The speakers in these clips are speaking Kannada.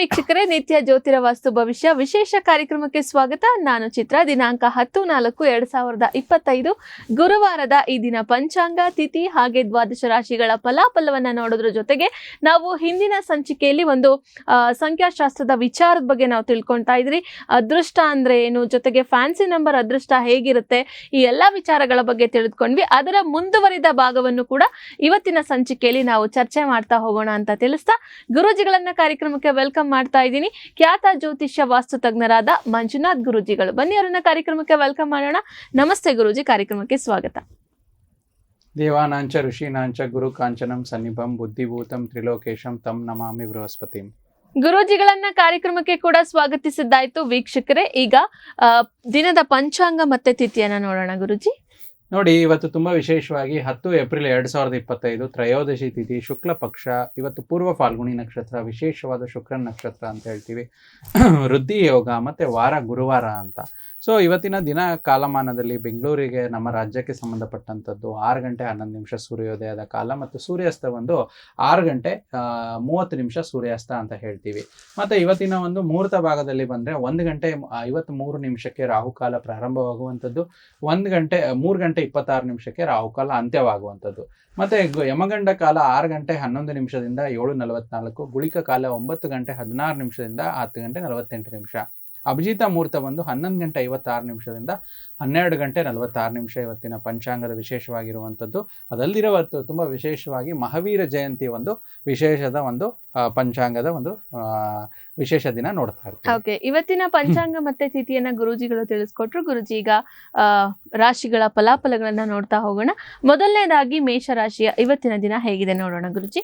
ವೀಕ್ಷಕರೇ, ನಿತ್ಯ ಜ್ಯೋತಿರ ವಾಸ್ತು ಭವಿಷ್ಯ ವಿಶೇಷ ಕಾರ್ಯಕ್ರಮಕ್ಕೆ ಸ್ವಾಗತ. ನಾನು ಚಿತ್ರ, ದಿನಾಂಕ ಹತ್ತು ನಾಲ್ಕು ಎರಡ್ ಸಾವಿರದ ಇಪ್ಪತ್ತೈದು, ಗುರುವಾರದ ಈ ದಿನ ಪಂಚಾಂಗ, ತಿಥಿ ಹಾಗೆ ದ್ವಾದಶ ರಾಶಿಗಳ ಫಲಾಫಲವನ್ನ ನೋಡೋದ್ರ ಜೊತೆಗೆ ನಾವು ಹಿಂದಿನ ಸಂಚಿಕೆಯಲ್ಲಿ ಒಂದು ಸಂಖ್ಯಾಶಾಸ್ತ್ರದ ವಿಚಾರದ ಬಗ್ಗೆ ನಾವು ತಿಳ್ಕೊಳ್ತಾ ಇದ್ರಿ. ಅದೃಷ್ಟ ಅಂದ್ರೆ ಏನು? ಜೊತೆಗೆ ಫ್ಯಾನ್ಸಿ ನಂಬರ್ ಅದೃಷ್ಟ ಹೇಗಿರುತ್ತೆ? ಈ ಎಲ್ಲಾ ವಿಚಾರಗಳ ಬಗ್ಗೆ ತಿಳಿದುಕೊಂಡ್ವಿ. ಅದರ ಮುಂದುವರಿದ ಭಾಗವನ್ನು ಕೂಡ ಇವತ್ತಿನ ಸಂಚಿಕೆಯಲ್ಲಿ ನಾವು ಚರ್ಚೆ ಮಾಡ್ತಾ ಹೋಗೋಣ ಅಂತ ತಿಳಿಸ್ತಾ, ಗುರುಜಿಗಳನ್ನ ಕಾರ್ಯಕ್ರಮಕ್ಕೆ ವೆಲ್ಕಮ್ ಮಾಡ್ತಾ ಇದ್ದೀನಿ. ಖ್ಯಾತ ಜ್ಯೋತಿಷ್ಯ ವಾಸ್ತು ತಜ್ಞರಾದ ಮಂಜುನಾಥ್ ಗುರುಜಿಗಳು. ಬನ್ನಿ ಅವರನ್ನ ಕಾರ್ಯಕ್ರಮಕ್ಕೆ ವೆಲ್ಕಮ್ ಮಾಡೋಣ. ನಮಸ್ತೆ ಗುರುಜಿ ಕಾರ್ಯಕ್ರಮಕ್ಕೆ ಸ್ವಾಗತ. ದೇವಾನಾಂಚ ಋಷಿನಾಂಚ ಗುರು ಕಾಂಚನಂ ಸನ್ನಿಭಂ ಬುದ್ಧಿಭೂತಂ ತ್ರಿಲೋಕೇಶಂ ತಂ ನಮಾಮಿ ಬೃಹಸ್ಪತಿಂ. ಗುರೂಜಿಗಳನ್ನ ಕಾರ್ಯಕ್ರಮಕ್ಕೆ ಕೂಡ ಸ್ವಾಗತಿಸಿದ್ದಾಯ್ತು ವೀಕ್ಷಕರೇ. ಈಗ ದಿನದ ಪಂಚಾಂಗ ಮತ್ತೆ ತಿಥಿಯನ್ನ ನೋಡೋಣ ಗುರುಜಿ. ನೋಡಿ, ಇವತ್ತು ತುಂಬಾ ವಿಶೇಷವಾಗಿ ಹತ್ತು ಏಪ್ರಿಲ್ ಎರಡ್ ಸಾವಿರದ ಇಪ್ಪತ್ತೈದು ತ್ರಯೋದಶಿ ತಿಥಿ ಶುಕ್ಲ ಪಕ್ಷ, ಇವತ್ತು ಪೂರ್ವ ಫಾಲ್ಗುಣಿ ನಕ್ಷತ್ರ, ವಿಶೇಷವಾದ ಶುಕ್ರನ್ ನಕ್ಷತ್ರ ಅಂತ ಹೇಳ್ತೀವಿ. ವೃದ್ಧಿ ಯೋಗ ಮತ್ತೆ ವಾರ ಗುರುವಾರ ಅಂತ. ಸೊ ಇವತ್ತಿನ ದಿನ ಕಾಲಮಾನದಲ್ಲಿ ಬೆಂಗಳೂರಿಗೆ ನಮ್ಮ ರಾಜ್ಯಕ್ಕೆ ಸಂಬಂಧಪಟ್ಟಂಥದ್ದು ಆರು ಗಂಟೆ ಹನ್ನೊಂದು ನಿಮಿಷ ಸೂರ್ಯೋದಯದ ಕಾಲ ಮತ್ತು ಸೂರ್ಯಾಸ್ತ ಒಂದು ಆರು ಗಂಟೆ ಮೂವತ್ತು ನಿಮಿಷ ಸೂರ್ಯಾಸ್ತ ಅಂತ ಹೇಳ್ತೀವಿ. ಮತ್ತು ಇವತ್ತಿನ ಒಂದು ಮುಹೂರ್ತ ಭಾಗದಲ್ಲಿ ಬಂದರೆ ಒಂದು ಗಂಟೆ ಐವತ್ತ್ಮೂರು ನಿಮಿಷಕ್ಕೆ ರಾಹುಕಾಲ ಪ್ರಾರಂಭವಾಗುವಂಥದ್ದು, ಒಂದು ಗಂಟೆ ಮೂರು ಗಂಟೆ ಇಪ್ಪತ್ತಾರು ನಿಮಿಷಕ್ಕೆ ರಾಹುಕಾಲ ಅಂತ್ಯವಾಗುವಂಥದ್ದು. ಮತ್ತೆ ಯಮಗಂಡ ಕಾಲ ಆರು ಗಂಟೆ ಹನ್ನೊಂದು ನಿಮಿಷದಿಂದ ಏಳು ನಲವತ್ನಾಲ್ಕು, ಗುಳಿಕ ಕಾಲ ಒಂಬತ್ತು ಗಂಟೆ ಹದಿನಾರು ನಿಮಿಷದಿಂದ ಹತ್ತು ಗಂಟೆ ನಲವತ್ತೆಂಟು ನಿಮಿಷ. ಅಭಿಜಿತ ಮುಹೂರ್ತ ಬಂದು ಹನ್ನೊಂದು ಗಂಟೆ ಐವತ್ತಾರು ನಿಮಿಷದಿಂದ ಹನ್ನೆರಡು ಗಂಟೆ ನಲವತ್ತಾರು ನಿಮಿಷ ಇವತ್ತಿನ ಪಂಚಾಂಗದ ವಿಶೇಷವಾಗಿರುವಂಥದ್ದು. ಅದಲ್ಲಿರುವತ್ತು ತುಂಬ ವಿಶೇಷವಾಗಿ ಮಹಾವೀರ ಜಯಂತಿ ಒಂದು ವಿಶೇಷದ ಒಂದು ಪಂಚಾಂಗದ ಒಂದು ವಿಶೇಷ ದಿನ ನೋಡ್ತಾ ಇರ್ತೀವಿ. ಓಕೆ ಇವತ್ತಿನ ಪಂಚಾಂಗ ಮತ್ತೆ ತಿಥಿಯನ್ನ ಗುರುಜಿಗಳು ತಿಳಿಸ್ಕೊಟ್ರು. ಗುರುಜಿ ಈಗ ಆ, ರಾಶಿಗಳ ಫಲಾಫಲಗಳನ್ನ ನೋಡ್ತಾ ಹೋಗೋಣ. ಮೊದಲನೇದಾಗಿ ಮೇಷ ರಾಶಿಯ ಇವತ್ತಿನ ದಿನ ಹೇಗಿದೆ ನೋಡೋಣ ಗುರುಜಿ?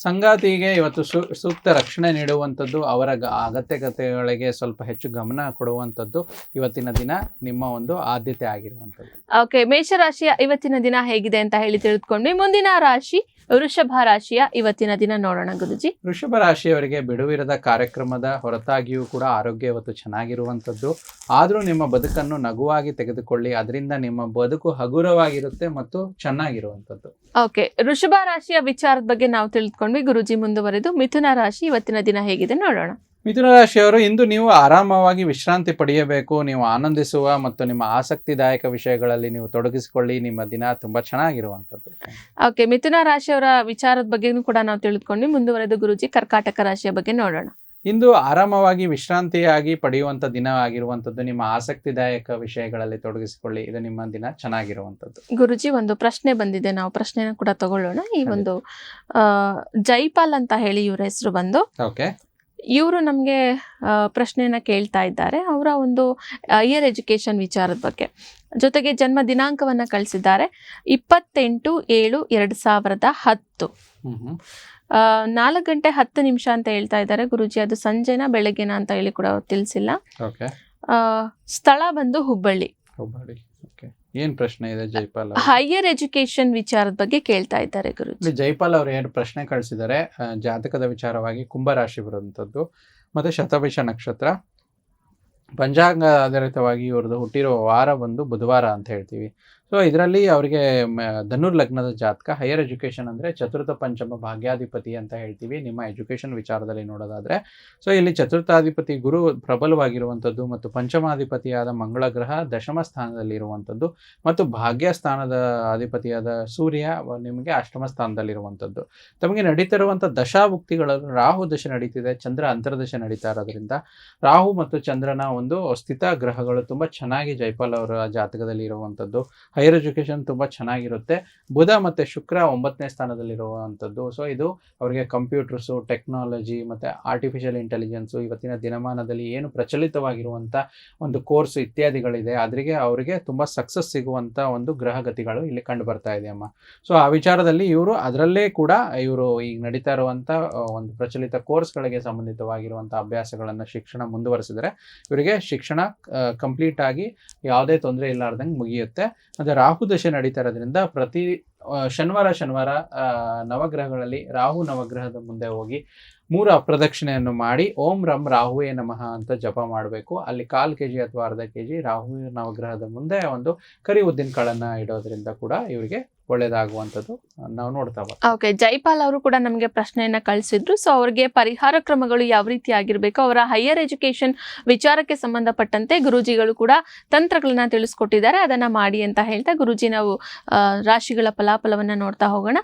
ಸಂಗಾತಿಗೆ ಇವತ್ತು ಸೂಕ್ತ ರಕ್ಷಣೆ ನೀಡುವಂಥದ್ದು, ಅವರ ಗ- ಅಗತ್ಯತೆಗಳಿಗೆ ಸ್ವಲ್ಪ ಹೆಚ್ಚು ಗಮನ ಕೊಡುವಂಥದ್ದು ಇವತ್ತಿನ ದಿನ ನಿಮ್ಮ ಒಂದು ಆದ್ಯತೆ ಆಗಿರುವಂಥದ್ದು. ಓಕೆ ಮೇಷ ರಾಶಿಯ ಇವತ್ತಿನ ದಿನ ಹೇಗಿದೆ ಅಂತ ಹೇಳಿ ತಿಳಿದುಕೊಂಡ್ವಿ ಮುಂದಿನ ರಾಶಿ ವೃಷಭ ರಾಶಿಯ ಇವತ್ತಿನ ದಿನ ನೋಡೋಣ ಗುರುಜಿ. ವೃಷಭ ರಾಶಿಯವರಿಗೆ ಬಿಡುವಿರದ ಕಾರ್ಯಕ್ರಮದ ಹೊರತಾಗಿಯೂ ಕೂಡ ಆರೋಗ್ಯ ಇವತ್ತು ಚೆನ್ನಾಗಿರುವಂಥದ್ದು. ಆದರೂ ನಿಮ್ಮ ಬದುಕನ್ನು ನಗುವಾಗಿ ತೆಗೆದುಕೊಳ್ಳಿ. ಅದರಿಂದ ನಿಮ್ಮ ಬದುಕು ಹಗುರವಾಗಿರುತ್ತೆ ಮತ್ತು ಚೆನ್ನಾಗಿರುವಂಥದ್ದು. ಓಕೆ ವೃಷಭ ರಾಶಿಯ ವಿಚಾರದ ಬಗ್ಗೆ ನಾವು ತಿಳಿದುಕೊಂಡ್ವಿ. ಗುರುಜಿ ಮುಂದುವರೆದು ಮಿಥುನ ರಾಶಿ ಇವತ್ತಿನ ದಿನ ಹೇಗಿದೆ ನೋಡೋಣ. ಮಿಥುನ ರಾಶಿಯವರು ಇಂದು ನೀವು ಆರಾಮವಾಗಿ ವಿಶ್ರಾಂತಿ ಪಡೆಯಬೇಕು ನೀವು ಆನಂದಿಸುವ ಮತ್ತು ನಿಮ್ಮ ಆಸಕ್ತಿದಾಯಕ ವಿಷಯಗಳಲ್ಲಿ ನೀವು ತೊಡಗಿಸಿಕೊಳ್ಳಿ ನಿಮ್ಮ ದಿನ ತುಂಬಾ ಚೆನ್ನಾಗಿರುವಂತದ್ದು ಓಕೆ ಮಿಥುನ ರಾಶಿಯವರ ವಿಚಾರದ ಬಗ್ಗೆನೂ ಕೂಡ ನಾವು ತಿಳಿದುಕೊಂಡು ಮುಂದುವರೆದು ಗುರುಜಿ ಕರ್ಕಾಟಕ ರಾಶಿಯ ಬಗ್ಗೆ ನೋಡೋಣ. ಇಂದು ಆರಾಮವಾಗಿ ವಿಶ್ರಾಂತಿಯಾಗಿ ಪಡೆಯುವಂಥ ದಿನ ಆಗಿರುವಂಥದ್ದು ನಿಮ್ಮ ಆಸಕ್ತಿದಾಯಕ ವಿಷಯಗಳಲ್ಲಿ ತೊಡಗಿಸಿಕೊಳ್ಳಿ ಇದು ನಿಮ್ಮ ದಿನ ಚೆನ್ನಾಗಿರುವಂಥದ್ದು. ಗುರುಜಿ ಒಂದು ಪ್ರಶ್ನೆ ಬಂದಿದೆ ನಾವು ಪ್ರಶ್ನೆನ ಕೂಡ ತಗೊಳ್ಳೋಣ. ಈ ಒಂದು ಜೈಪಾಲ್ ಅಂತ ಹೇಳಿ ಇವ್ರ ಹೆಸರು ಬಂದು ಓಕೆ ಇವರು ನಮಗೆ ಪ್ರಶ್ನೆಯನ್ನು ಕೇಳ್ತಾ ಇದ್ದಾರೆ. ಅವರ ಒಂದು ಹೈಯರ್ ಎಜುಕೇಷನ್ ವಿಚಾರದ ಬಗ್ಗೆ. ಜೊತೆಗೆ ಜನ್ಮ ದಿನಾಂಕವನ್ನು ಕಳಿಸಿದ್ದಾರೆ. ಇಪ್ಪತ್ತೆಂಟು ಏಳು ಎರಡು ಸಾವಿರದ ಹತ್ತು. ನಾಲ್ಕು ಗಂಟೆ ಹತ್ತು ನಿಮಿಷ ಅಂತ ಹೇಳ್ತಾ ಇದ್ದಾರೆ. ಗುರುಜಿ ಅದು ಸಂಜೆನ ಬೆಳಗ್ಗೆನ ಅಂತ ಹೇಳಿ ಕೂಡ ತಿಳಿಸಿಲ್ಲ. ಸ್ಥಳ ಬಂದು ಹುಬ್ಬಳ್ಳಿ. ಹುಬ್ಬಳ್ಳಿ. ಏನ್ ಪ್ರಶ್ನೆ ಇದೆ ಜೈಪಾಲ್? ಹೈಯರ್ ಎಜುಕೇಶನ್ ವಿಚಾರದ ಬಗ್ಗೆ ಕೇಳ್ತಾ ಇದ್ದಾರೆ ಗುರು ಜೈಪಾಲ್ ಅವರು ಏನು ಪ್ರಶ್ನೆ ಕಳಿಸಿದ್ದಾರೆ ಜಾತಕದ ವಿಚಾರವಾಗಿ ಕುಂಭರಾಶಿ ಬರುವಂತದ್ದು ಮತ್ತೆ ಶತಭಿಷ ನಕ್ಷತ್ರ. ಪಂಚಾಂಗ ಆಧಾರಿತವಾಗಿ ಇವರದು ಹುಟ್ಟಿರೋ ವಾರ ಬಂದು ಬುಧವಾರ ಅಂತ ಹೇಳ್ತೀವಿ. ಸೊ ಇದರಲ್ಲಿ ಅವರಿಗೆ ಧನುರ್ ಲಗ್ನದ ಜಾತಕ ಹೈಯರ್ ಎಜುಕೇಷನ್ ಅಂದರೆ ಚತುರ್ಥ ಪಂಚಮ ಭಾಗ್ಯಾಧಿಪತಿ ಅಂತ ಹೇಳ್ತೀವಿ. ನಿಮ್ಮ ಎಜುಕೇಷನ್ ವಿಚಾರದಲ್ಲಿ ನೋಡೋದಾದರೆ. ಸೊ ಇಲ್ಲಿ ಚತುರ್ಥಾಧಿಪತಿ ಗುರು ಪ್ರಬಲವಾಗಿರುವಂಥದ್ದು ಮತ್ತು ಪಂಚಮಾಧಿಪತಿಯಾದ ಮಂಗಳ ಗ್ರಹ ದಶಮ ಸ್ಥಾನದಲ್ಲಿರುವಂಥದ್ದು ಮತ್ತು ಭಾಗ್ಯ ಸ್ಥಾನದ ಅಧಿಪತಿಯಾದ ಸೂರ್ಯ ನಿಮಗೆ ಅಷ್ಟಮ ಸ್ಥಾನದಲ್ಲಿರುವಂಥದ್ದು. ತಮಗೆ ನಡೀತಿರುವಂಥ ದಶಾಭುಕ್ತಿಗಳನ್ನು ರಾಹು ದಶೆ ನಡೀತಿದೆ, ಚಂದ್ರ ಅಂತರ್ದಶೆ ನಡೀತಾ ಇರೋದ್ರಿಂದ ರಾಹು ಮತ್ತು ಚಂದ್ರನ ಒಂದು ಸ್ಥಿತ ಗ್ರಹಗಳು ತುಂಬ ಚೆನ್ನಾಗಿ ಜೈಪಾಲ್ ಅವರ ಜಾತಕದಲ್ಲಿ ಇರುವಂಥದ್ದು ಹೈಯರ್ ಎಜುಕೇಷನ್ ತುಂಬ ಚೆನ್ನಾಗಿರುತ್ತೆ. ಬುಧ ಮತ್ತು ಶುಕ್ರ ಒಂಬತ್ತನೇ ಸ್ಥಾನದಲ್ಲಿರುವಂಥದ್ದು. ಸೊ ಇದು ಅವರಿಗೆ ಕಂಪ್ಯೂಟರ್ಸು, ಟೆಕ್ನಾಲಜಿ ಮತ್ತು ಆರ್ಟಿಫಿಷಿಯಲ್ ಇಂಟೆಲಿಜೆನ್ಸು ಇವತ್ತಿನ ದಿನಮಾನದಲ್ಲಿ ಏನು ಪ್ರಚಲಿತವಾಗಿರುವಂಥ ಒಂದು ಕೋರ್ಸ್ ಇತ್ಯಾದಿಗಳಿದೆ. ಅದರಿಗೆ ಅವರಿಗೆ ತುಂಬ ಸಕ್ಸಸ್ ಸಿಗುವಂಥ ಒಂದು ಗ್ರಹಗತಿಗಳು ಇಲ್ಲಿ ಕಂಡು ಬರ್ತಾ ಇದೆ ಅಮ್ಮ. ಸೊ ಆ ವಿಚಾರದಲ್ಲಿ ಇವರು ಅದರಲ್ಲೇ ಕೂಡ ಇವರು ಈಗ ನಡೀತಾ ಇರುವಂಥ ಒಂದು ಪ್ರಚಲಿತ ಕೋರ್ಸ್ಗಳಿಗೆ ಸಂಬಂಧಿತವಾಗಿರುವಂಥ ಅಭ್ಯಾಸಗಳನ್ನು ಶಿಕ್ಷಣ ಮುಂದುವರಿಸಿದರೆ, ಇವರಿಗೆ ಶಿಕ್ಷಣ ಕಂಪ್ಲೀಟ್ ಆಗಿ ಯಾವುದೇ ತೊಂದರೆ ಇಲ್ಲಾರ್ದಂಗೆ ಮುಗಿಯುತ್ತೆ. ರಾಹು ದಶೆ ನಡೀತಾ ಇರೋದ್ರಿಂದ ಪ್ರತಿ ಶನಿವಾರ ಶನಿವಾರ ನವಗ್ರಹಗಳಲ್ಲಿ ರಾಹು ನವಗ್ರಹದ ಮುಂದೆ ಹೋಗಿ ಮೂರು ಅಪ್ರದಕ್ಷಿಣೆಯನ್ನು ಮಾಡಿ ಓಂ ರಂ ರಾಹುವೇ ನಮಃ ಅಂತ ಜಪ ಮಾಡಬೇಕು. ಅಲ್ಲಿ ಕಾಲು ಕೆ ಜಿ ಅಥವಾ ಅರ್ಧ ಕೆ ಜಿ ರಾಹು ನವಗ್ರಹದ ಮುಂದೆ ಒಂದು ಕರಿ ಉದ್ದಿನ ಕಾಳನ್ನು ಇಡೋದ್ರಿಂದ ಕೂಡ ಇವರಿಗೆ ಒಳ್ಳೇದಾಗುವಂಥದ್ದು ನಾವು ನೋಡ್ತಾ ಓಕೆ ಜೈಪಾಲ್ ಅವರು ಕೂಡ ನಮಗೆ ಪ್ರಶ್ನೆಯನ್ನ ಕಳಿಸಿದ್ರು. ಸೊ ಅವ್ರಿಗೆ ಪರಿಹಾರ ಕ್ರಮಗಳು ಯಾವ ರೀತಿ ಆಗಿರ್ಬೇಕು, ಅವರ ಹೈಯರ್ ಎಜುಕೇಶನ್ ವಿಚಾರಕ್ಕೆ ಸಂಬಂಧಪಟ್ಟಂತೆ ಗುರೂಜಿಗಳು ಕೂಡ ತಂತ್ರಗಳನ್ನ ತಿಳಿಸ್ಕೊಟ್ಟಿದ್ದಾರೆ. ಅದನ್ನ ಮಾಡಿ ಅಂತ ಹೇಳ್ತಾ ಗುರುಜಿ ನಾವು ರಾಶಿಗಳ ಫಲಾಫಲವನ್ನ ನೋಡ್ತಾ ಹೋಗೋಣ.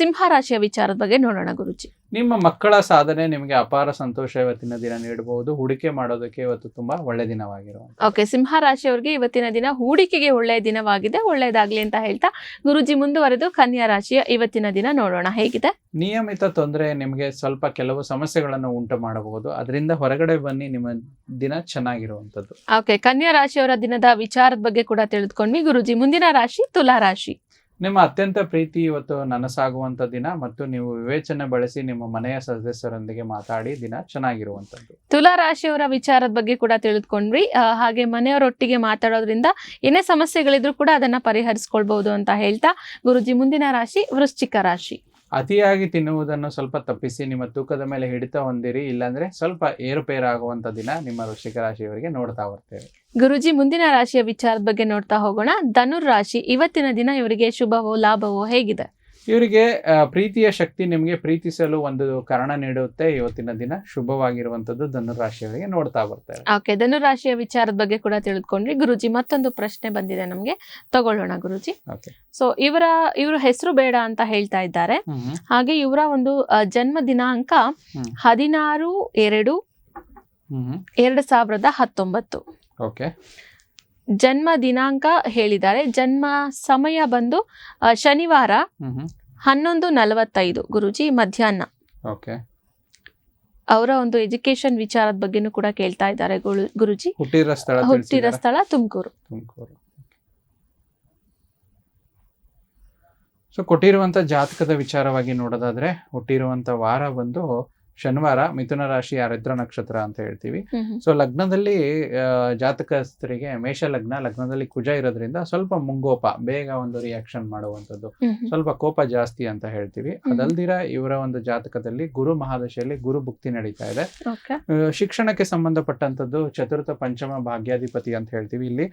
ಸಿಂಹ ರಾಶಿಯ ವಿಚಾರದ ಬಗ್ಗೆ ನೋಡೋಣ ಗುರೂಜಿ. ನಿಮ್ಮ ಮಕ್ಕಳ ಸಾಧನೆ ನಿಮಗೆ ಅಪಾರ ಸಂತೋಷ ಇವತ್ತಿನ ದಿನ ನೀಡಬಹುದು. ಹೂಡಿಕೆ ಮಾಡೋದಕ್ಕೆ ಇವತ್ತು ತುಂಬಾ ಒಳ್ಳೆ ದಿನವಾಗಿರುವಂತ ಓಕೆ ಸಿಂಹ ರಾಶಿಯವರಿಗೆ ಇವತ್ತಿನ ದಿನ ಹೂಡಿಕೆಗೆ ಒಳ್ಳೆಯ ದಿನವಾಗಿದೆ ಒಳ್ಳೆಯದಾಗ್ಲಿ ಅಂತ ಹೇಳ್ತಾ ಗುರುಜಿ ಮುಂದುವರೆದು ಕನ್ಯಾ ರಾಶಿಯ ಇವತ್ತಿನ ದಿನ ನೋಡೋಣ. ಹೇಗಿದೆ? ನಿಯಮಿತ ತೊಂದರೆ ನಿಮಗೆ ಸ್ವಲ್ಪ ಕೆಲವು ಸಮಸ್ಯೆಗಳನ್ನು ಉಂಟು ಮಾಡಬಹುದು. ಅದರಿಂದ ಹೊರಗಡೆ ಬನ್ನಿ ನಿಮ್ಮ ದಿನ ಚೆನ್ನಾಗಿರುವಂತದ್ದು ಓಕೆ ಕನ್ಯಾ ರಾಶಿಯವರ ದಿನದ ವಿಚಾರದ ಬಗ್ಗೆ ಕೂಡ ತಿಳಿದುಕೊಂಡ್ವಿ. ಗುರುಜಿ ಮುಂದಿನ ರಾಶಿ ತುಲಾ ರಾಶಿ. ನಿಮ್ಮ ಅತ್ಯಂತ ಪ್ರೀತಿ ಇವತ್ತು ನನಸಾಗುವಂಥ ದಿನ ಮತ್ತು ನೀವು ವಿವೇಚನೆ ಬಳಸಿ ನಿಮ್ಮ ಮನೆಯ ಸದಸ್ಯರೊಂದಿಗೆ ಮಾತಾಡಿ ದಿನ ಚೆನ್ನಾಗಿರುವಂತದ್ದು. ತುಲಾ ರಾಶಿಯವರ ವಿಚಾರದ ಬಗ್ಗೆ ಕೂಡ ತಿಳಿದುಕೊಂಡ್ವಿ ಹಾಗೆ ಮನೆಯವರೊಟ್ಟಿಗೆ ಮಾತಾಡೋದ್ರಿಂದ ಏನೇ ಸಮಸ್ಯೆಗಳಿದ್ರು ಕೂಡ ಅದನ್ನ ಪರಿಹರಿಸ್ಕೊಳ್ಬಹುದು ಅಂತ ಹೇಳ್ತಾ ಗುರುಜಿ ಮುಂದಿನ ರಾಶಿ ವೃಶ್ಚಿಕ ರಾಶಿ. ಅತಿಯಾಗಿ ತಿನ್ನುವುದನ್ನು ಸ್ವಲ್ಪ ತಪ್ಪಿಸಿ, ನಿಮ್ಮ ತೂಕದ ಮೇಲೆ ಹಿಡಿತ ಹೊಂದಿರಿ, ಇಲ್ಲಾಂದ್ರೆ ಸ್ವಲ್ಪ ಏರುಪೇರಾಗುವಂತ ದಿನ ನಿಮ್ಮ ವೃಶ್ಚಿಕ ರಾಶಿಯವರಿಗೆ ನೋಡ್ತಾ ಬರ್ತೇವೆ ಗುರುಜಿ, ಮುಂದಿನ ರಾಶಿಯ ವಿಚಾರದ ಬಗ್ಗೆ ನೋಡ್ತಾ ಹೋಗೋಣ. ಧನುರ್ ರಾಶಿ, ಇವತ್ತಿನ ದಿನ ಇವರಿಗೆ ಶುಭವೋ, ಲಾಭವೋ, ಹೇಗಿದೆ? ಇವರಿಗೆ ಪ್ರೀತಿಯ ಶಕ್ತಿ ನಿಮಗೆ ಪ್ರೀತಿಸಲು ಒಂದು ಕಾರಣ ನೀಡುತ್ತೆ ಇವತ್ತಿನ ದಿನ. ಶುಭವಾಗಿರುವಂತದ್ದು ಧನುರಾಶಿಯವರಿಗೆ ನೋಡ್ತಾ ಬರ್ತಾರೆ. ಓಕೆ ಧನುರಾಶಿಯ ವಿಚಾರದ ಬಗ್ಗೆ ಕೂಡ ತಿಳಿದುಕೊಂಡ್ರಿ. ಗುರುಜಿ ಮತ್ತೊಂದು ಪ್ರಶ್ನೆ ಬಂದಿದೆ ನಮಗೆ. ತಗೊಳ್ಳೋಣ ಗುರುಜಿ. ಸೊ ಇವರ ಇವರು ಹೆಸರು ಬೇಡ ಅಂತ ಹೇಳ್ತಾ ಇದ್ದಾರೆ. ಹಾಗೆ ಇವರ ಒಂದು ಜನ್ಮ ದಿನಾಂಕ. ಹದಿನಾರು ಎರಡು ಎರಡು ಸಾವಿರದ ಹತ್ತೊಂಬತ್ತು. ಓಕೆ ಜನ್ಮ ದಿನಾಂಕ ಹೇಳಿದ್ದಾರೆ. ಜನ್ಮ ಸಮಯ ಬಂದು ಶನಿವಾರ ಹನ್ನೊಂದು ನಲವತ್ತೈದು ಗುರುಜಿ ಮಧ್ಯಾಹ್ನ. ಓಕೆ. ಅವರ ಒಂದು ಎಜುಕೇಶನ್ ವಿಚಾರದ ಬಗ್ಗೆನೂ ಕೂಡ ಕೇಳ್ತಾ ಇದ್ದಾರೆ ಗುರುಜಿ. ಹುಟ್ಟಿರೋ ಸ್ಥಳ ಹುಟ್ಟಿರೋ ಸ್ಥಳ ತುಮಕೂರು. ತುಮಕೂರು. ಸೊ ಕೊಟ್ಟಿರುವಂತ ಜಾತಕದ ವಿಚಾರವಾಗಿ ನೋಡೋದಾದ್ರೆ ಹುಟ್ಟಿರುವಂತ ವಾರ ಬಂದು ಶನಿವಾರ ಮಿಥುನ ರಾಶಿ ಆರಿದ್ರ ನಕ್ಷತ್ರ ಅಂತ ಹೇಳ್ತೀವಿ. ಸೊ ಲಗ್ನದಲ್ಲಿ ಜಾತಕಸ್ಥರಿಗೆ ಮೇಷ ಲಗ್ನ ಲಗ್ನದಲ್ಲಿ ಕುಜ ಇರೋದ್ರಿಂದ ಸ್ವಲ್ಪ ಮುಂಗೋಪ ಬೇಗ ಒಂದು ರಿಯಾಕ್ಷನ್ ಮಾಡುವಂಥದ್ದು. ಸ್ವಲ್ಪ ಕೋಪ ಜಾಸ್ತಿ ಅಂತ ಹೇಳ್ತೀವಿ. ಅದಲ್ದಿರ ಇವರ ಒಂದು ಜಾತಕದಲ್ಲಿ ಗುರು ಮಹಾದಶೆಯಲ್ಲಿ ಗುರು ಭುಕ್ತಿ ನಡೀತಾ ಇದೆ. ಶಿಕ್ಷಣಕ್ಕೆ ಸಂಬಂಧಪಟ್ಟಂತದ್ದು ಚತುರ್ಥ ಪಂಚಮ ಭಾಗ್ಯಾಧಿಪತಿ ಅಂತ ಹೇಳ್ತೀವಿ. ಇಲ್ಲಿ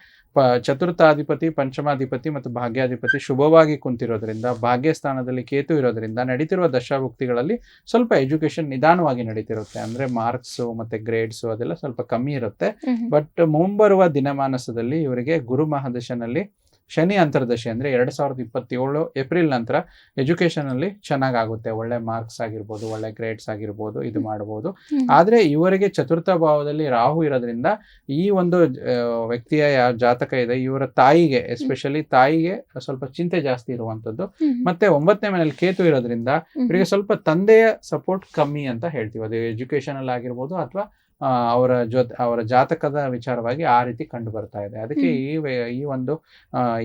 ಚತುರ್ಥಾಧಿಪತಿ ಪಂಚಮಾಧಿಪತಿ ಮತ್ತು ಭಾಗ್ಯಾಧಿಪತಿ ಶುಭವಾಗಿ ಕುಂತಿರೋದ್ರಿಂದ ಭಾಗ್ಯಸ್ಥಾನದಲ್ಲಿ ಕೇತು ಇರೋದ್ರಿಂದ ನಡೀತಿರುವ ದಶಾಭುಕ್ತಿಗಳಲ್ಲಿ ಸ್ವಲ್ಪ ಎಜುಕೇಶನ್ ನಿಧಾನವಾಗಿ ನಡೀತಿರುತ್ತೆ. ಅಂದ್ರೆ ಮಾರ್ಕ್ಸ್ ಮತ್ತೆ ಗ್ರೇಡ್ಸ್ ಅದೆಲ್ಲ ಸ್ವಲ್ಪ ಕಮ್ಮಿ ಇರುತ್ತೆ. ಬಟ್ ಮುಂಬರುವ ದಿನಮಾನಸದಲ್ಲಿ ಇವರಿಗೆ ಗುರು ಮಹಾದಶನಲ್ಲಿ ಶನಿ ಅಂತರ್ದಶೆ ಅಂದ್ರೆ ಎರಡ್ ಸಾವಿರದ ಇಪ್ಪತ್ತೇಳು ಏಪ್ರಿಲ್ ನಂತರ ಎಜುಕೇಷನಲ್ಲಿ ಅಲ್ಲಿ ಚೆನ್ನಾಗಾಗುತ್ತೆ. ಒಳ್ಳೆ ಮಾರ್ಕ್ಸ್ ಆಗಿರ್ಬೋದು ಒಳ್ಳೆ ಗ್ರೇಡ್ಸ್ ಆಗಿರ್ಬೋದು ಇದು ಮಾಡ್ಬೋದು. ಆದರೆ ಇವರಿಗೆ ಚತುರ್ಥ ಭಾವದಲ್ಲಿ ರಾಹು ಇರೋದ್ರಿಂದ ಈ ಒಂದು ವ್ಯಕ್ತಿಯ ಯಾವ ಜಾತಕ ಇದೆ. ಇವರ ತಾಯಿಗೆ ಎಸ್ಪೆಷಲಿ ತಾಯಿಗೆ ಸ್ವಲ್ಪ ಚಿಂತೆ ಜಾಸ್ತಿ ಇರುವಂಥದ್ದು ಮತ್ತೆ ಒಂಬತ್ತನೇ ಮನೇಲಿ ಕೇತು ಇರೋದ್ರಿಂದ ಇವರಿಗೆ ಸ್ವಲ್ಪ ತಂದೆಯ ಸಪೋರ್ಟ್ ಕಮ್ಮಿ ಅಂತ ಹೇಳ್ತೀವಿ. ಅದು ಎಜುಕೇಷನಲ್ ಅಲ್ಲಿ ಆಗಿರ್ಬೋದು ಅಥವಾ ಅವರ ಜೊತೆ ಅವರ ಜಾತಕದ ವಿಚಾರವಾಗಿ ಆ ರೀತಿ ಕಂಡು ಬರ್ತಾ ಇದೆ. ಅದಕ್ಕೆ ಈ ಈ ಒಂದು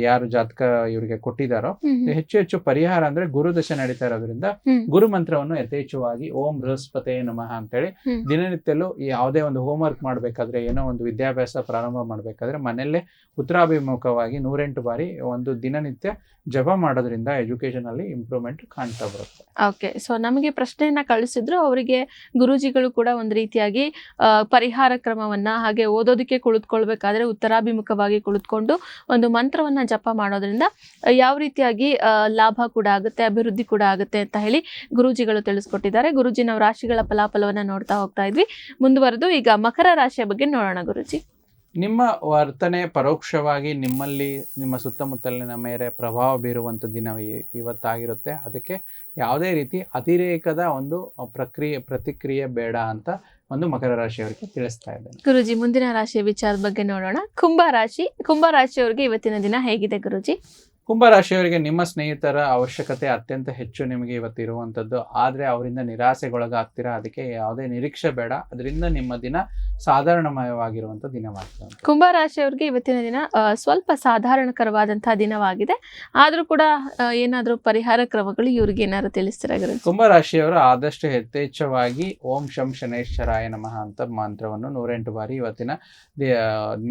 ಯಾರು ಜಾತಕ ಇವರಿಗೆ ಕೊಟ್ಟಿದ್ದಾರೋ ಹೆಚ್ಚು ಹೆಚ್ಚು ಪರಿಹಾರ ಅಂದ್ರೆ ಗುರುದಶೆ ನಡೀತಾ ಇರೋದ್ರಿಂದ. ಗುರು ಮಂತ್ರವನ್ನು ಯಥೇಚ್ಛವಾಗಿ ಓಂ ಬೃಹಸ್ಪತಿ ನಮಃ ಅಂತೇಳಿ ಹೇಳಿ ದಿನನಿತ್ಯಲೂ ಯಾವುದೇ ಒಂದು ಹೋಮ್ ವರ್ಕ್ ಮಾಡ್ಬೇಕಾದ್ರೆ ಏನೋ ಒಂದು ವಿದ್ಯಾಭ್ಯಾಸ ಪ್ರಾರಂಭ ಮಾಡ್ಬೇಕಾದ್ರೆ ಮನೆಯಲ್ಲೇ ಉತ್ತರಾಭಿಮುಖವಾಗಿ ನೂರೆಂಟು ಬಾರಿ ಒಂದು ದಿನನಿತ್ಯ ಜಪ ಮಾಡೋದ್ರಿಂದ ಎಜುಕೇಶನ್ ಅಲ್ಲಿ ಇಂಪ್ರೂವ್ಮೆಂಟ್ ಕಾಣ್ತಾ ಬರುತ್ತೆ. ಓಕೆ ಸೊ ನಮಗೆ ಪ್ರಶ್ನೆಯನ್ನ ಕಳಿಸಿದ್ರು ಅವರಿಗೆ ಗುರೂಜಿಗಳು ಕೂಡ ಒಂದು ರೀತಿಯಾಗಿ ಪರಿಹಾರ ಕ್ರಮವನ್ನ ಹಾಗೆ ಓದೋದಕ್ಕೆ ಕುಳಿತುಕೊಳ್ಬೇಕಾದ್ರೆ ಉತ್ತರಾಭಿಮುಖವಾಗಿ ಕುಳಿತುಕೊಂಡು ಒಂದು ಮಂತ್ರವನ್ನ ಜಪ ಮಾಡೋದ್ರಿಂದ ಯಾವ ರೀತಿಯಾಗಿ ಲಾಭ ಕೂಡ ಆಗುತ್ತೆ, ಅಭಿವೃದ್ಧಿ ಕೂಡ ಆಗುತ್ತೆ ಅಂತ ಹೇಳಿ ಗುರೂಜಿಗಳು ತಿಳಿಸ್ಕೊಟ್ಟಿದ್ದಾರೆ. ಗುರುಜಿ, ನಾವು ರಾಶಿಗಳ ಫಲಾಫಲವನ್ನ ನೋಡ್ತಾ ಹೋಗ್ತಾ ಇದ್ವಿ. ಮುಂದುವರೆದು ಈಗ ಮಕರ ರಾಶಿಯ ಬಗ್ಗೆ ನೋಡೋಣ ಗುರುಜಿ. ನಿಮ್ಮ ವರ್ತನೆ ಪರೋಕ್ಷವಾಗಿ ನಿಮ್ಮಲ್ಲಿ, ನಿಮ್ಮ ಸುತ್ತಮುತ್ತಲಿನ ಮೇಲೆ ಪ್ರಭಾವ ಬೀರುವಂಥ ದಿನ ಇವತ್ತಾಗಿರುತ್ತೆ. ಅದಕ್ಕೆ ಯಾವುದೇ ರೀತಿ ಅತಿರೇಕದ ಒಂದು ಪ್ರಕ್ರಿಯೆ, ಪ್ರತಿಕ್ರಿಯೆ ಬೇಡ ಅಂತ ಒಂದು ಮಕರ ರಾಶಿಯವರಿಗೆ ತಿಳಿಸ್ತಾ ಇದ್ದೇನೆ. ಗುರುಜಿ, ಮುಂದಿನ ರಾಶಿಯ ವಿಚಾರದ ಬಗ್ಗೆ ನೋಡೋಣ. ಕುಂಭ ರಾಶಿ, ಕುಂಭ ರಾಶಿಯವರಿಗೆ ಇವತ್ತಿನ ದಿನ ಹೇಗಿದೆ ಗುರುಜಿ? ಕುಂಭ ರಾಶಿಯವರಿಗೆ ನಿಮ್ಮ ಸ್ನೇಹಿತರ ಅವಶ್ಯಕತೆ ಅತ್ಯಂತ ಹೆಚ್ಚು ನಿಮಗೆ ಇವತ್ತು ಇರುವಂಥದ್ದು ಆದರೆ ಅವರಿಂದ ನಿರಾಸೆಗೊಳಗಾಗ್ತೀರಾ? ಅದಕ್ಕೆ ಯಾವುದೇ ನಿರೀಕ್ಷೆ ಬೇಡ. ಅದರಿಂದ ನಿಮ್ಮ ದಿನ ಸಾಧಾರಣಮಯವಾಗಿರುವಂಥ ದಿನವಾಗ್ತದೆ ಕುಂಭ ರಾಶಿಯವರಿಗೆ ಇವತ್ತಿನ ದಿನ ಸ್ವಲ್ಪ ಸಾಧಾರಣಕರವಾದಂತಹ ದಿನವಾಗಿದೆ. ಆದರೂ ಕೂಡ ಏನಾದರೂ ಪರಿಹಾರ ಕ್ರಮಗಳು ಇವ್ರಿಗೆ ಏನಾದ್ರು ತಿಳಿಸ್ತಾರೆ ಕುಂಭರಾಶಿಯವರು ಕುಂಭ ರಾಶಿಯವರು ಆದಷ್ಟು ಯಥೇಚ್ಛವಾಗಿ ಓಂ ಶಂ ಶನೇಶ್ವರಾಯ ನಮಃ ಅಂತ ಮಂತ್ರವನ್ನು ನೂರೆಂಟು ಬಾರಿ ಇವತ್ತಿನ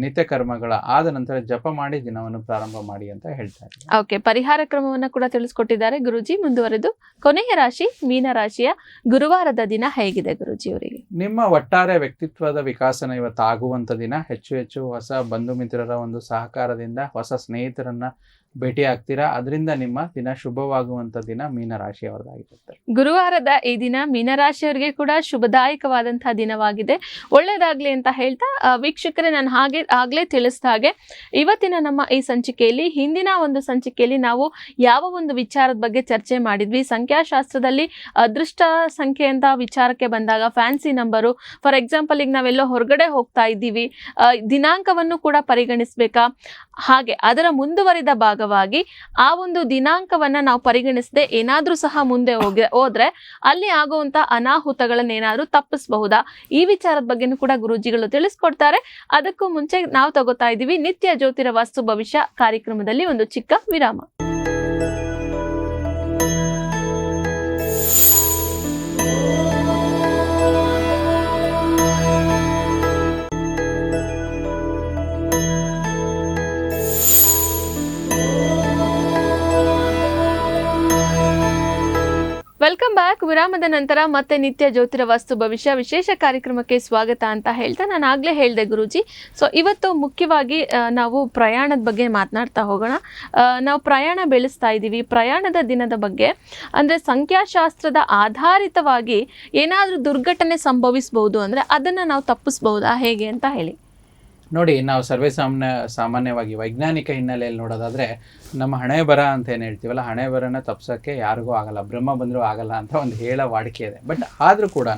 ನಿತ್ಯ ಕರ್ಮಗಳ ಆದ ನಂತರ ಜಪ ಮಾಡಿ ದಿನವನ್ನು ಪ್ರಾರಂಭ ಮಾಡಿ ಅಂತ ಹೇಳ್ತಾ ಇದ್ದಾರೆ. ಓಕೆ ಪರಿಹಾರ ಕ್ರಮವನ್ನ ಕೂಡ ತಿಳಿಸ್ಕೊಟ್ಟಿದ್ದಾರೆ ಗುರುಜಿ. ಮುಂದುವರೆದು, ಕೊನೆಯ ರಾಶಿ, ಮೀನ ರಾಶಿಯ ಗುರುವಾರದ ದಿನ ಹೇಗಿದೆ ಗುರುಜಿ ಅವರಿಗೆ? ನಿಮ್ಮ ಒಟ್ಟಾರೆ ವ್ಯಕ್ತಿತ್ವದ ವಿಕಾಸನ ಇವತ್ತು ಆಗುವಂತ ದಿನ. ಹೆಚ್ಚು ಹೆಚ್ಚು ಹೊಸ ಬಂಧು ಮಿತ್ರರ ಒಂದು ಸಹಕಾರದಿಂದ, ಹೊಸ ಸ್ನೇಹಿತರನ್ನ ಭೇಟಿ ಆಗ್ತೀರಾ? ಅದರಿಂದ ನಿಮ್ಮ ದಿನ ಶುಭವಾಗುವಂತ ದಿನ ಮೀನ ರಾಶಿಯವರದಾಗಿರುತ್ತೆ ಗುರುವಾರದ ಈ ದಿನ ಮೀನರಾಶಿಯವರಿಗೆ ಕೂಡ ಶುಭದಾಯಕವಾದಂತಹ ದಿನವಾಗಿದೆ. ಒಳ್ಳೇದಾಗ್ಲಿ ಅಂತ ಹೇಳ್ತಾ ವೀಕ್ಷಕರೇ, ನಾನು ಹಾಗೆ, ಆಗ್ಲೇ ತಿಳಿಸಿದ ಹಾಗೆ, ಇವತ್ತಿನ ನಮ್ಮ ಈ ಸಂಚಿಕೆಯಲ್ಲಿ, ಹಿಂದಿನ ಒಂದು ಸಂಚಿಕೆಯಲ್ಲಿ ನಾವು ಯಾವ ಒಂದು ವಿಚಾರದ ಬಗ್ಗೆ ಚರ್ಚೆ ಮಾಡಿದ್ವಿ. ಸಂಖ್ಯಾಶಾಸ್ತ್ರದಲ್ಲಿ ಅದೃಷ್ಟ ಸಂಖ್ಯೆ ಅಂತ ವಿಚಾರಕ್ಕೆ ಬಂದಾಗ ಫ್ಯಾನ್ಸಿ ನಂಬರು ಫಾರ್ ಎಕ್ಸಾಂಪಲ್ ಈಗ ನಾವೆಲ್ಲೋ ಹೊರಗಡೆ ಹೋಗ್ತಾ ಇದ್ದೀವಿ ದಿನಾಂಕವನ್ನು ಕೂಡ ಪರಿಗಣಿಸ್ಬೇಕಾ? ಹಾಗೆ, ಅದರ ಮುಂದುವರಿದ ಭಾಗವಾಗಿ ಆ ಒಂದು ದಿನಾಂಕವನ್ನ ನಾವು ಪರಿಗಣಿಸದೆ ಏನಾದ್ರೂ ಸಹ ಮುಂದೆ ಹೋಗಿ ಹೋದ್ರೆ ಅಲ್ಲಿ ಆಗುವಂತ ಅನಾಹುತಗಳನ್ನೇನಾದ್ರೂ ತಪ್ಪಿಸಬಹುದಾ? ಈ ವಿಚಾರದ ಬಗ್ಗೆನೂ ಕೂಡ ಗುರುಜಿಗಳು ತಿಳಿಸ್ಕೊಡ್ತಾರೆ. ಅದಕ್ಕೂ ಮುಂಚೆ ನಾವು ತಗೋತಾ ಇದ್ದೀವಿ ನಿತ್ಯ ಜ್ಯೋತಿರ ವಾಸ್ತು ಭವಿಷ್ಯ ಕಾರ್ಯಕ್ರಮದಲ್ಲಿ ಒಂದು ಚಿಕ್ಕ ವಿರಾಮ. Welcome back. ವಿರಾಮದ ನಂತರ ಮತ್ತೆ ನಿತ್ಯ ಜ್ಯೋತಿರ ವಾಸ್ತು ಭವಿಷ್ಯ ವಿಶೇಷ ಕಾರ್ಯಕ್ರಮಕ್ಕೆ ಸ್ವಾಗತ ಅಂತ ಹೇಳ್ತಾ ನಾನು ಆಗಲೇ ಹೇಳಿದೆ ಗುರುಜಿ. ಸೊ ಇವತ್ತು ಮುಖ್ಯವಾಗಿ ನಾವು ಪ್ರಯಾಣದ ಬಗ್ಗೆ ಮಾತನಾಡ್ತಾ ಹೋಗೋಣ. ನಾವು ಪ್ರಯಾಣ ಬೆಳೆಸ್ತಾ ಇದ್ದೀವಿ. ಪ್ರಯಾಣದ ದಿನದ ಬಗ್ಗೆ. ಅಂದರೆ ಸಂಖ್ಯಾಶಾಸ್ತ್ರದ ಆಧಾರಿತವಾಗಿ ಏನಾದರೂ ದುರ್ಘಟನೆ ಸಂಭವಿಸಬಹುದು ಅಂದರೆ ಅದನ್ನು ನಾವು ತಪ್ಪಿಸ್ಬೋದಾ ಹೇಗೆ ಅಂತ ಹೇಳಿ. ನೋಡಿ ನಾವು ಸರ್ವೇ ಸಾಮಾನ್ಯ ಸಾಮಾನ್ಯವಾಗಿ ವೈಜ್ಞಾನಿಕ ಹಿನ್ನೆಲೆಯಲ್ಲಿ ನೋಡೋದಾದ್ರೆ ನಮ್ಮ ಹಣೆ ಬರ ಅಂತ ಏನು ಹೇಳ್ತೀವಲ್ಲ ಹಣೆ ಬರನ ತಪ್ಸೋಕ್ಕೆ ಯಾರಿಗೂ ಆಗಲ್ಲ ಬ್ರಹ್ಮ ಬಂದರೂ ಆಗಲ್ಲ ಅಂತ ಒಂದು ಹೇಳ ವಾಡಿಕೆ ಇದೆ. ಬಟ್ ಆದರೂ ಕೂಡ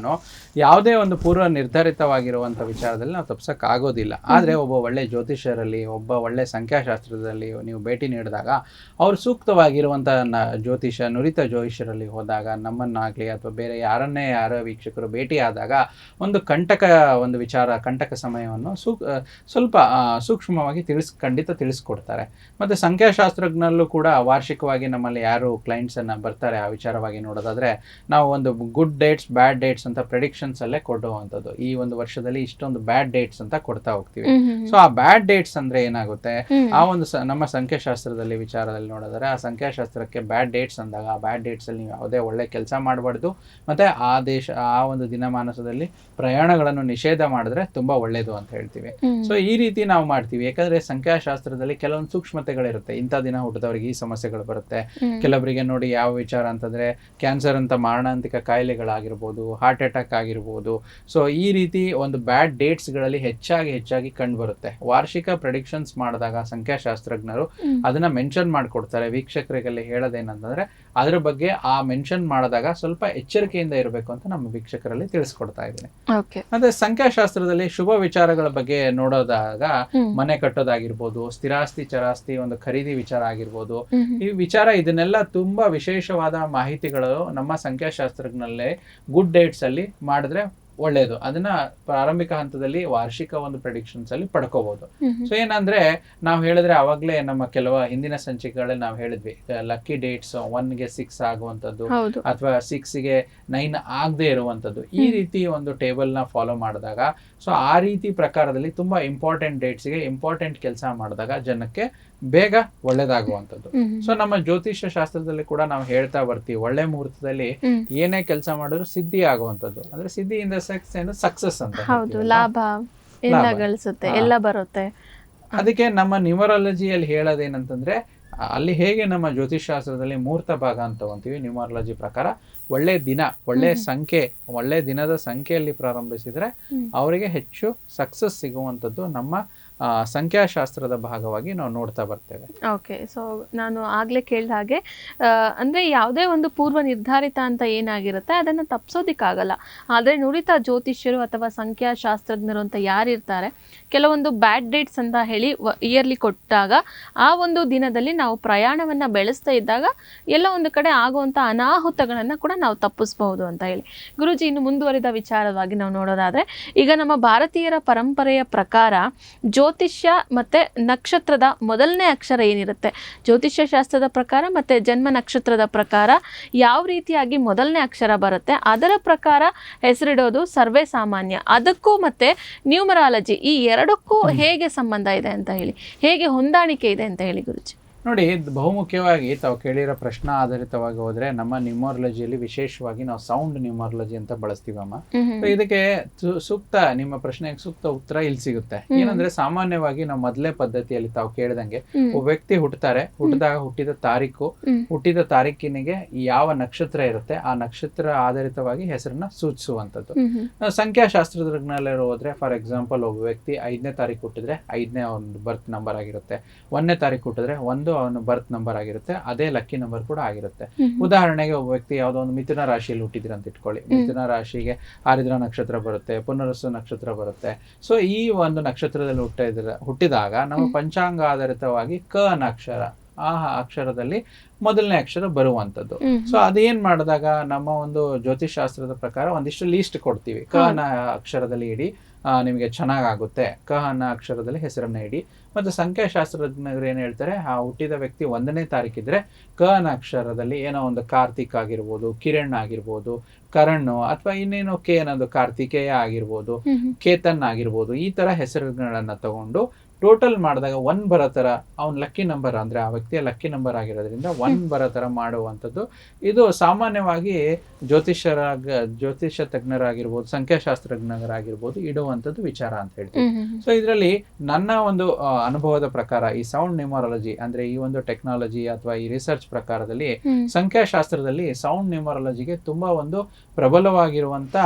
ಯಾವುದೇ ಒಂದು ಪೂರ್ವ ನಿರ್ಧಾರಿತವಾಗಿರುವಂಥ ವಿಚಾರದಲ್ಲಿ ನಾವು ತಪ್ಸೋಕ್ಕಾಗೋದಿಲ್ಲ ಆದರೆ ಒಬ್ಬ ಒಳ್ಳೆ ಜ್ಯೋತಿಷ್ಯರಲ್ಲಿ ಒಬ್ಬ ಒಳ್ಳೆ ಸಂಖ್ಯಾಶಾಸ್ತ್ರದಲ್ಲಿ ನೀವು ಭೇಟಿ ನೀಡಿದಾಗ ಅವರು ಸೂಕ್ತವಾಗಿರುವಂಥ ನ ಜ್ಯೋತಿಷ ನುರಿತ ಜ್ಯೋತಿಷರಲ್ಲಿ ಹೋದಾಗ ನಮ್ಮನ್ನಾಗಲಿ ಅಥವಾ ಬೇರೆ ಯಾರನ್ನೇ ಯಾರ ವೀಕ್ಷಕರು ಭೇಟಿ ಆದಾಗ ಒಂದು ಕಂಟಕ ಒಂದು ವಿಚಾರ ಕಂಟಕ ಸಮಯವನ್ನು ಸೂಕ್ ಸ್ವಲ್ಪ ಸೂಕ್ಷ್ಮವಾಗಿ ತಿಳಿಸ್ ಖಂಡಿತ ತಿಳಿಸ್ಕೊಡ್ತಾರೆ. ಮತ್ತು ಸಂಖ್ಯಾಶಾಸ್ತ್ರಜ್ಞರಲ್ಲೂ ಕೂಡ ವಾರ್ಷಿಕವಾಗಿ ನಮ್ಮಲ್ಲಿ ಯಾರು ಕ್ಲೈಂಟ್ಸನ್ನು ಬರ್ತಾರೆ ಆ ವಿಚಾರವಾಗಿ ನೋಡೋದಾದ್ರೆ ನಾವು ಒಂದು ಗುಡ್ ಡೇಟ್ಸ್ ಬ್ಯಾಡ್ ಡೇಟ್ಸ್ ಅಂತ ಪ್ರೆಡಿಕ್ಷನ್ಸ್ ಅಲ್ಲೇ ಕೊಡುವಂಥದ್ದು. ಈ ಒಂದು ವರ್ಷದಲ್ಲಿ ಇಷ್ಟೊಂದು ಬ್ಯಾಡ್ ಡೇಟ್ಸ್ ಅಂತ ಕೊಡ್ತಾ ಹೋಗ್ತೀವಿ. ಸೊ ಆ ಬ್ಯಾಡ್ ಡೇಟ್ಸ್ ಅಂದ್ರೆ ಏನಾಗುತ್ತೆ? ಆ ಒಂದು ನಮ್ಮ ಸಂಖ್ಯಾಶಾಸ್ತ್ರದಲ್ಲಿ ವಿಚಾರದಲ್ಲಿ ನೋಡಿದ್ರೆ ಆ ಸಂಖ್ಯಾಶಾಸ್ತ್ರಕ್ಕೆ ಬ್ಯಾಡ್ ಡೇಟ್ಸ್ ಅಂದಾಗ ಆ ಬ್ಯಾಡ್ ಡೇಟ್ಸ್ ಅಲ್ಲಿ ನೀವು ಯಾವುದೇ ಒಳ್ಳೆ ಕೆಲಸ ಮಾಡಬಾರ್ದು. ಮತ್ತೆ ಆ ದೇಶ ಆ ಒಂದು ದಿನಮಾನಸದಲ್ಲಿ ಪ್ರಯಾಣಗಳನ್ನು ನಿಷೇಧ ಮಾಡಿದ್ರೆ ತುಂಬಾ ಒಳ್ಳೇದು ಅಂತ ಹೇಳ್ತೀವಿ. ಸೊ ಈ ರೀತಿ ನಾವು ಮಾಡ್ತೀವಿ. ಯಾಕಂದ್ರೆ ಸಂಖ್ಯಾಶಾಸ್ತ್ರದಲ್ಲಿ ಕೆಲವೊಂದು ಸೂಕ್ಷ್ಮತೆಗಳಿರುತ್ತೆ. ಇಂಥ ದಿನ ಹುಟ್ಟಿದವರಿಗೆ ಈ ಸಮಸ್ಯೆಗಳು ಬರುತ್ತೆ. ಕೆಲವರಿಗೆ ನೋಡಿ ಯಾವ ವಿಚಾರ ಅಂತಂದ್ರೆ ಕ್ಯಾನ್ಸರ್ ಅಂತ ಮಾರಣಾಂತಿಕ ಕಾಯಿಲೆಗಳಾಗಿರ್ಬೋದು ಹಾರ್ಟ್ ಅಟ್ಯಾಕ್ ಆಗಿರ್ಬೋದು. ಸೊ ಈ ರೀತಿ ಒಂದು ಬ್ಯಾಡ್ ಡೇಟ್ಸ್ಗಳಲ್ಲಿ ಹೆಚ್ಚಾಗಿ ಹೆಚ್ಚಾಗಿ ಕಂಡು ಬರುತ್ತೆ ವಾರ್ಷಿಕ ಪ್ರೆಡಿಕ್ಷನ್ಸ್ ಮಾಡಿದಾಗ ಸಂಖ್ಯಾಶಾಸ್ತ್ರಜ್ಞರು ಅದನ್ನ ಮೆನ್ಷನ್ ಮಾಡಿಕೊಡ್ತಾರೆ. ವೀಕ್ಷಕರಿಗೆಲ್ಲ ಹೇಳೋದೇನಂತಂದ್ರೆ ಅದ್ರ ಬಗ್ಗೆ ಆ ಮೆನ್ಷನ್ ಮಾಡಿದಾಗ ಸ್ವಲ್ಪ ಎಚ್ಚರಿಕೆಯಿಂದ ಇರಬೇಕು ಅಂತ ನಮ್ಮ ವೀಕ್ಷಕರಲ್ಲಿ ತಿಳಿಸ್ಕೊಡ್ತಾ ಇದ್ದೀನಿ. ಮತ್ತೆ ಸಂಖ್ಯಾಶಾಸ್ತ್ರದಲ್ಲಿ ಶುಭ ವಿಚಾರಗಳ ಬಗ್ಗೆ ನೋಡೋದಾಗ ಮನೆ ಕಟ್ಟೋದಾಗಿರ್ಬೋದು ಸ್ಥಿರಾಸ್ತಿ ಚರಾಸ್ತಿ ಒಂದು ಖರೀದಿ ವಿಚಾರ ಆಗಿರ್ಬೋದು ಈ ವಿಚಾರ ಇದನ್ನೆಲ್ಲ ತುಂಬಾ ವಿಶೇಷವಾದ ಮಾಹಿತಿಗಳು ನಮ್ಮ ಸಂಖ್ಯಾಶಾಸ್ತ್ರಜ್ಞಲ್ಲೇ ಗುಡ್ ಡೇಟ್ಸ್ ಅಲ್ಲಿ ಮಾಡಿದ್ರೆ ಒಳ್ಳೇದು. ಅದನ್ನ ಪ್ರಾರಂಭಿಕ ಹಂತದಲ್ಲಿ ವಾರ್ಷಿಕ ಒಂದು ಪ್ರೆಡಿಕ್ಷನ್ಸ್ ಅಲ್ಲಿ ಪಡ್ಕೋಬಹುದು ಸೊ ಏನಂದ್ರೆ ನಾವು ಹೇಳಿದ್ರೆ ಅವಾಗ್ಲೇ ನಮ್ಮ ಕೆಲವು ಹಿಂದಿನ ಸಂಚಿಕೆಗಳಲ್ಲಿ ನಾವು ಹೇಳಿದ್ವಿ ಲಕ್ಕಿ ಡೇಟ್ಸ್ ಒನ್ಗೆ ಸಿಕ್ಸ್ ಆಗುವಂತದ್ದು ಅಥವಾ ಸಿಕ್ಸ್ಗೆ ನೈನ್ ಆಗದೆ ಇರುವಂತದ್ದು ಈ ರೀತಿ ಒಂದು ಟೇಬಲ್ನ ಫಾಲೋ ಮಾಡಿದಾಗ ಸೊ ಆ ರೀತಿ ಪ್ರಕಾರದಲ್ಲಿ ತುಂಬಾ ಇಂಪಾರ್ಟೆಂಟ್ ಡೇಟ್ಸ್ಗೆ ಇಂಪಾರ್ಟೆಂಟ್ ಕೆಲಸ ಮಾಡಿದಾಗ ಜನಕ್ಕೆ ಬೇಗ ಒಳ್ಳೇದಾಗುವಂಥದ್ದು. ಸೊ ನಮ್ಮ ಜ್ಯೋತಿಷ್ಯ ಶಾಸ್ತ್ರದಲ್ಲಿ ಕೂಡ ನಾವು ಹೇಳ್ತಾ ಬರ್ತೀವಿ ಒಳ್ಳೆ ಮುಹೂರ್ತದಲ್ಲಿ ಏನೇ ಕೆಲಸ ಮಾಡಿದ್ರು ಸಿದ್ಧಿ ಆಗುವಂಥದ್ದು. ಅಂದ್ರೆ ಸಿದ್ಧಿ ಇನ್ ದ ಸೆಕ್ಸ್ ಏನು ಸಕ್ಸಸ್ ಅಂತ ಹೌದು ಲಾಭ ಎಲ್ಲ ಗಳಿಸುತ್ತೆ ಎಲ್ಲ ಬರುತ್ತೆ. ಅದಕ್ಕೆ ನಮ್ಮ ನ್ಯೂಮರಾಲಜಿಯಲ್ಲಿ ಹೇಳೋದೇನಂತಂದ್ರೆ ಅಲ್ಲಿ ಹೇಗೆ ನಮ್ಮ ಜ್ಯೋತಿಷ್ ಶಾಸ್ತ್ರದಲ್ಲಿ ಮೂರ್ತ ಭಾಗ ಅಂತ ತಗೊಂತೀವಿ ನ್ಯೂಮರಾಲಜಿ ಪ್ರಕಾರ ಒಳ್ಳೆ ದಿನ ಒಳ್ಳೆ ಸಂಖ್ಯೆ ಒಳ್ಳೆ ದಿನದ ಸಂಖ್ಯೆಯಲ್ಲಿ ಪ್ರಾರಂಭಿಸಿದ್ರೆ ಅವರಿಗೆ ಹೆಚ್ಚು ಸಕ್ಸಸ್ ಸಿಗುವಂಥದ್ದು ನಮ್ಮ ಸಂಖ್ಯಾಶಾಸ್ತ್ರದ ಭಾಗವಾಗಿ ನಾವು ನೋಡ್ತಾ ಬರ್ತೇವೆ. ಓಕೆ ಸೊ ನಾನು ಆಗ್ಲೇ ಕೇಳಿದ ಹಾಗೆ ಅಂದ್ರೆ ಯಾವುದೇ ಒಂದು ಪೂರ್ವ ನಿರ್ಧಾರಿತ ಅಂತ ಏನಾಗಿರುತ್ತೆ, ಅದನ್ನು ತಪ್ಪಿಸೋದಿಕ್ಕಾಗಲ್ಲ ಆದರೆ ನುರಿತ ಜ್ಯೋತಿಷ್ಯರು ಅಥವಾ ಸಂಖ್ಯಾಶಾಸ್ತ್ರಜ್ಞರು ಅಂತ ಯಾರಿರ್ತಾರೆ, ಕೆಲವೊಂದು ಬ್ಯಾಡ್ ಡೇಟ್ಸ್ ಅಂತ ಹೇಳಿ ಇಯರ್ಲಿ ಕೊಟ್ಟಾಗ, ಆ ಒಂದು ದಿನದಲ್ಲಿ ನಾವು ಪ್ರಯಾಣವನ್ನ ಬೆಳೆಸ್ತಾ ಇದ್ದಾಗ, ಎಲ್ಲ ಒಂದು ಕಡೆ ಆಗುವಂಥ ಅನಾಹುತಗಳನ್ನ ಕೂಡ ನಾವು ತಪ್ಪಿಸ್ಬಹುದು ಅಂತ ಹೇಳಿ. ಗುರುಜಿ, ಇನ್ನು ಮುಂದುವರಿದ ವಿಚಾರವಾಗಿ ನಾವು ನೋಡೋದಾದ್ರೆ, ಈಗ ನಮ್ಮ ಭಾರತೀಯರ ಪರಂಪರೆಯ ಪ್ರಕಾರ ಜ್ಯೋತಿಷ್ಯ ಮತ್ತೆ ನಕ್ಷತ್ರದ ಮೊದಲನೇ ಅಕ್ಷರ ಏನಿರುತ್ತೆ? ಜ್ಯೋತಿಷ್ಯ ಶಾಸ್ತ್ರದ ಪ್ರಕಾರ ಮತ್ತೆ ಜನ್ಮ ನಕ್ಷತ್ರದ ಪ್ರಕಾರ ಯಾವ ರೀತಿಯಾಗಿ ಮೊದಲನೇ ಅಕ್ಷರ ಬರುತ್ತೆ? ಅದರ ಪ್ರಕಾರ ಹೆಸರಿಡೋದು ಸರ್ವೇ ಸಾಮಾನ್ಯ. ಅದಕ್ಕೂ ಮತ್ತೆ ನ್ಯೂಮರಾಲಜಿ ಈ ಎರಡಕ್ಕೂ ಹೇಗೆ ಸಂಬಂಧ ಇದೆ ಅಂತ ಹೇಳಿ. ಹೇಗೆ ಹೊಂದಾಣಿಕೆ ಇದೆ ಅಂತ ಹೇಳಿ ಗುರುಜಿ. ನೋಡಿ ಬಹುಮುಖ್ಯವಾಗಿ ತಾವು ಕೇಳಿರೋ ಪ್ರಶ್ನೆ ಆಧಾರಿತವಾಗಿ ಹೋದ್ರೆ ನಮ್ಮ ನ್ಯೂಮರಾಲಜಿಯಲ್ಲಿ ವಿಶೇಷವಾಗಿ ನಾವು ಸೌಂಡ್ ನ್ಯೂಮರಾಲಜಿ ಅಂತ ಬಳಸ್ತೀವಮ್ಮ ಇದಕ್ಕೆ ಸೂಕ್ತ ನಿಮ್ಮ ಪ್ರಶ್ನೆಗೆ ಸೂಕ್ತ ಉತ್ತರ ಇಲ್ಲಿ ಸಿಗುತ್ತೆ. ಏನಂದ್ರೆ ಸಾಮಾನ್ಯವಾಗಿ ನಾವು ಮೊದಲೇ ಪದ್ಧತಿಯಲ್ಲಿ ತಾವು ಕೇಳಿದಂಗೆ. ಒಬ್ಬ ವ್ಯಕ್ತಿ ಹುಟ್ಟುತ್ತಾರೆ ಹುಟ್ಟಿದಾಗ ಹುಟ್ಟಿದ ತಾರೀಕು ಹುಟ್ಟಿದ ತಾರೀಕಿನಿಗೆ ಯಾವ ನಕ್ಷತ್ರ ಇರುತ್ತೆ ಆ ನಕ್ಷತ್ರ ಆಧಾರಿತವಾಗಿ ಹೆಸರನ್ನ ಸೂಚಿಸುವಂತದ್ದು ಸಂಖ್ಯಾಶಾಸ್ತ್ರದ ಹೋದ್ರೆ ಫಾರ್ ಎಕ್ಸಾಂಪಲ್ ಒಬ್ಬ ವ್ಯಕ್ತಿ ಐದನೇ ತಾರೀಕು ಹುಟ್ಟಿದ್ರೆ ಐದನೇ ಒಂದು ಬರ್ತ್ ನಂಬರ್ ಆಗಿರುತ್ತೆ. ಒಂದನೇ ತಾರೀಕು ಹುಟ್ಟಿದ್ರೆ ಒಂದು ಅವನ ಬರ್ತ್ ನಂಬರ್ ಆಗಿರುತ್ತೆ ಅದೇ ಲಕ್ಕಿ ನಂಬರ್ ಕೂಡ ಆಗಿರುತ್ತೆ. ಉದಾಹರಣೆಗೆ ಒಬ್ಬ ವ್ಯಕ್ತಿ ಯಾವುದೋ ಒಂದು ಮಿಥುನ ರಾಶಿಯಲ್ಲಿ ಹುಟ್ಟಿದ್ರ ಅಂತ ಇಟ್ಕೊಳ್ಳಿ. ಮಿಥುನ ರಾಶಿಗೆ ಆರಿದ್ರ ನಕ್ಷತ್ರ ಬರುತ್ತೆ ಪುನರಸ್ಸು ನಕ್ಷತ್ರ ಬರುತ್ತೆ. ಸೊ ಈ ಒಂದು ನಕ್ಷತ್ರದಲ್ಲಿ ಹುಟ್ಟಿದ್ರ ಹುಟ್ಟಿದಾಗ ನಮ್ಮ ಪಂಚಾಂಗ ಆಧಾರಿತವಾಗಿ ಕ ಅಕ್ಷರ ಆ ಅಕ್ಷರದಲ್ಲಿ ಮೊದಲನೇ ಅಕ್ಷರ ಬರುವಂತದ್ದು. ಸೊ ಅದೇನ್ ಮಾಡಿದಾಗ ನಮ್ಮ ಒಂದು ಜ್ಯೋತಿಷ್ ಶಾಸ್ತ್ರದ ಪ್ರಕಾರ ಒಂದಿಷ್ಟು ಲೀಸ್ಟ್ ಕೊಡ್ತೀವಿ. ಕ ನ ಅಕ್ಷರದಲ್ಲಿ ಇಡಿ ನಿಮಗೆ ಚೆನ್ನಾಗಾಗುತ್ತೆ ಕ ಅನ್ನೋ ಅಕ್ಷರದಲ್ಲಿ ಹೆಸರನ್ನು ಇಡಿ ಮತ್ತು ಸಂಖ್ಯಾಶಾಸ್ತ್ರಜ್ಞರು ಏನು ಹೇಳ್ತಾರೆ ಆ ಹುಟ್ಟಿದ ವ್ಯಕ್ತಿ ಒಂದನೇ ತಾರೀಕಿದ್ರೆ ಕ ಅನ್ನೋ ಅಕ್ಷರದಲ್ಲಿ ಏನೋ ಒಂದು ಕಾರ್ತಿಕ್ ಆಗಿರ್ಬೋದು ಕಿರಣ್ ಆಗಿರ್ಬೋದು ಕರಣ್ ಅಥವಾ ಇನ್ನೇನೋ ಕೆ ಅನ್ನೋದು ಕಾರ್ತಿಕೇಯ ಆಗಿರ್ಬೋದು. ಕೇತನ್ ಆಗಿರ್ಬೋದು ಈ ತರ ಹೆಸರುಗಳನ್ನ ತಗೊಂಡು ಟೋಟಲ್ ಮಾಡಿದಾಗ ಒನ್ ಬರೋ ಥರ ಅವ್ನ ಲಕ್ಕಿ ನಂಬರ್ ಅಂದ್ರೆ ಆ ವ್ಯಕ್ತಿಯ ಲಕ್ಕಿ ನಂಬರ್ ಆಗಿರೋದ್ರಿಂದ ಒನ್ ಬರೋ ಥರ ಮಾಡುವಂಥದ್ದು. ಇದು ಸಾಮಾನ್ಯವಾಗಿ ಜ್ಯೋತಿಷ್ಯರಾಗ ಜ್ಯೋತಿಷ್ಯ ತಜ್ಞರಾಗಿರ್ಬೋದು ಸಂಖ್ಯಾಶಾಸ್ತ್ರಜ್ಞರಾಗಿರ್ಬೋದು ಇಡುವಂಥದ್ದು ವಿಚಾರ ಅಂತ ಹೇಳ್ತೀವಿ. ಸೊ ಇದರಲ್ಲಿ ನನ್ನ ಒಂದು ಅನುಭವದ ಪ್ರಕಾರ ಈ ಸೌಂಡ್ ನ್ಯೂಮರಾಲಜಿ ಅಂದ್ರೆ ಈ ಒಂದು ಟೆಕ್ನಾಲಜಿ ಅಥವಾ ಈ ರಿಸರ್ಚ್ ಪ್ರಕಾರದಲ್ಲಿ ಸಂಖ್ಯಾಶಾಸ್ತ್ರದಲ್ಲಿ ಸೌಂಡ್ ನ್ಯೂಮರಾಲಜಿಗೆ ತುಂಬಾ ಒಂದು ಪ್ರಬಲವಾಗಿರುವಂಥ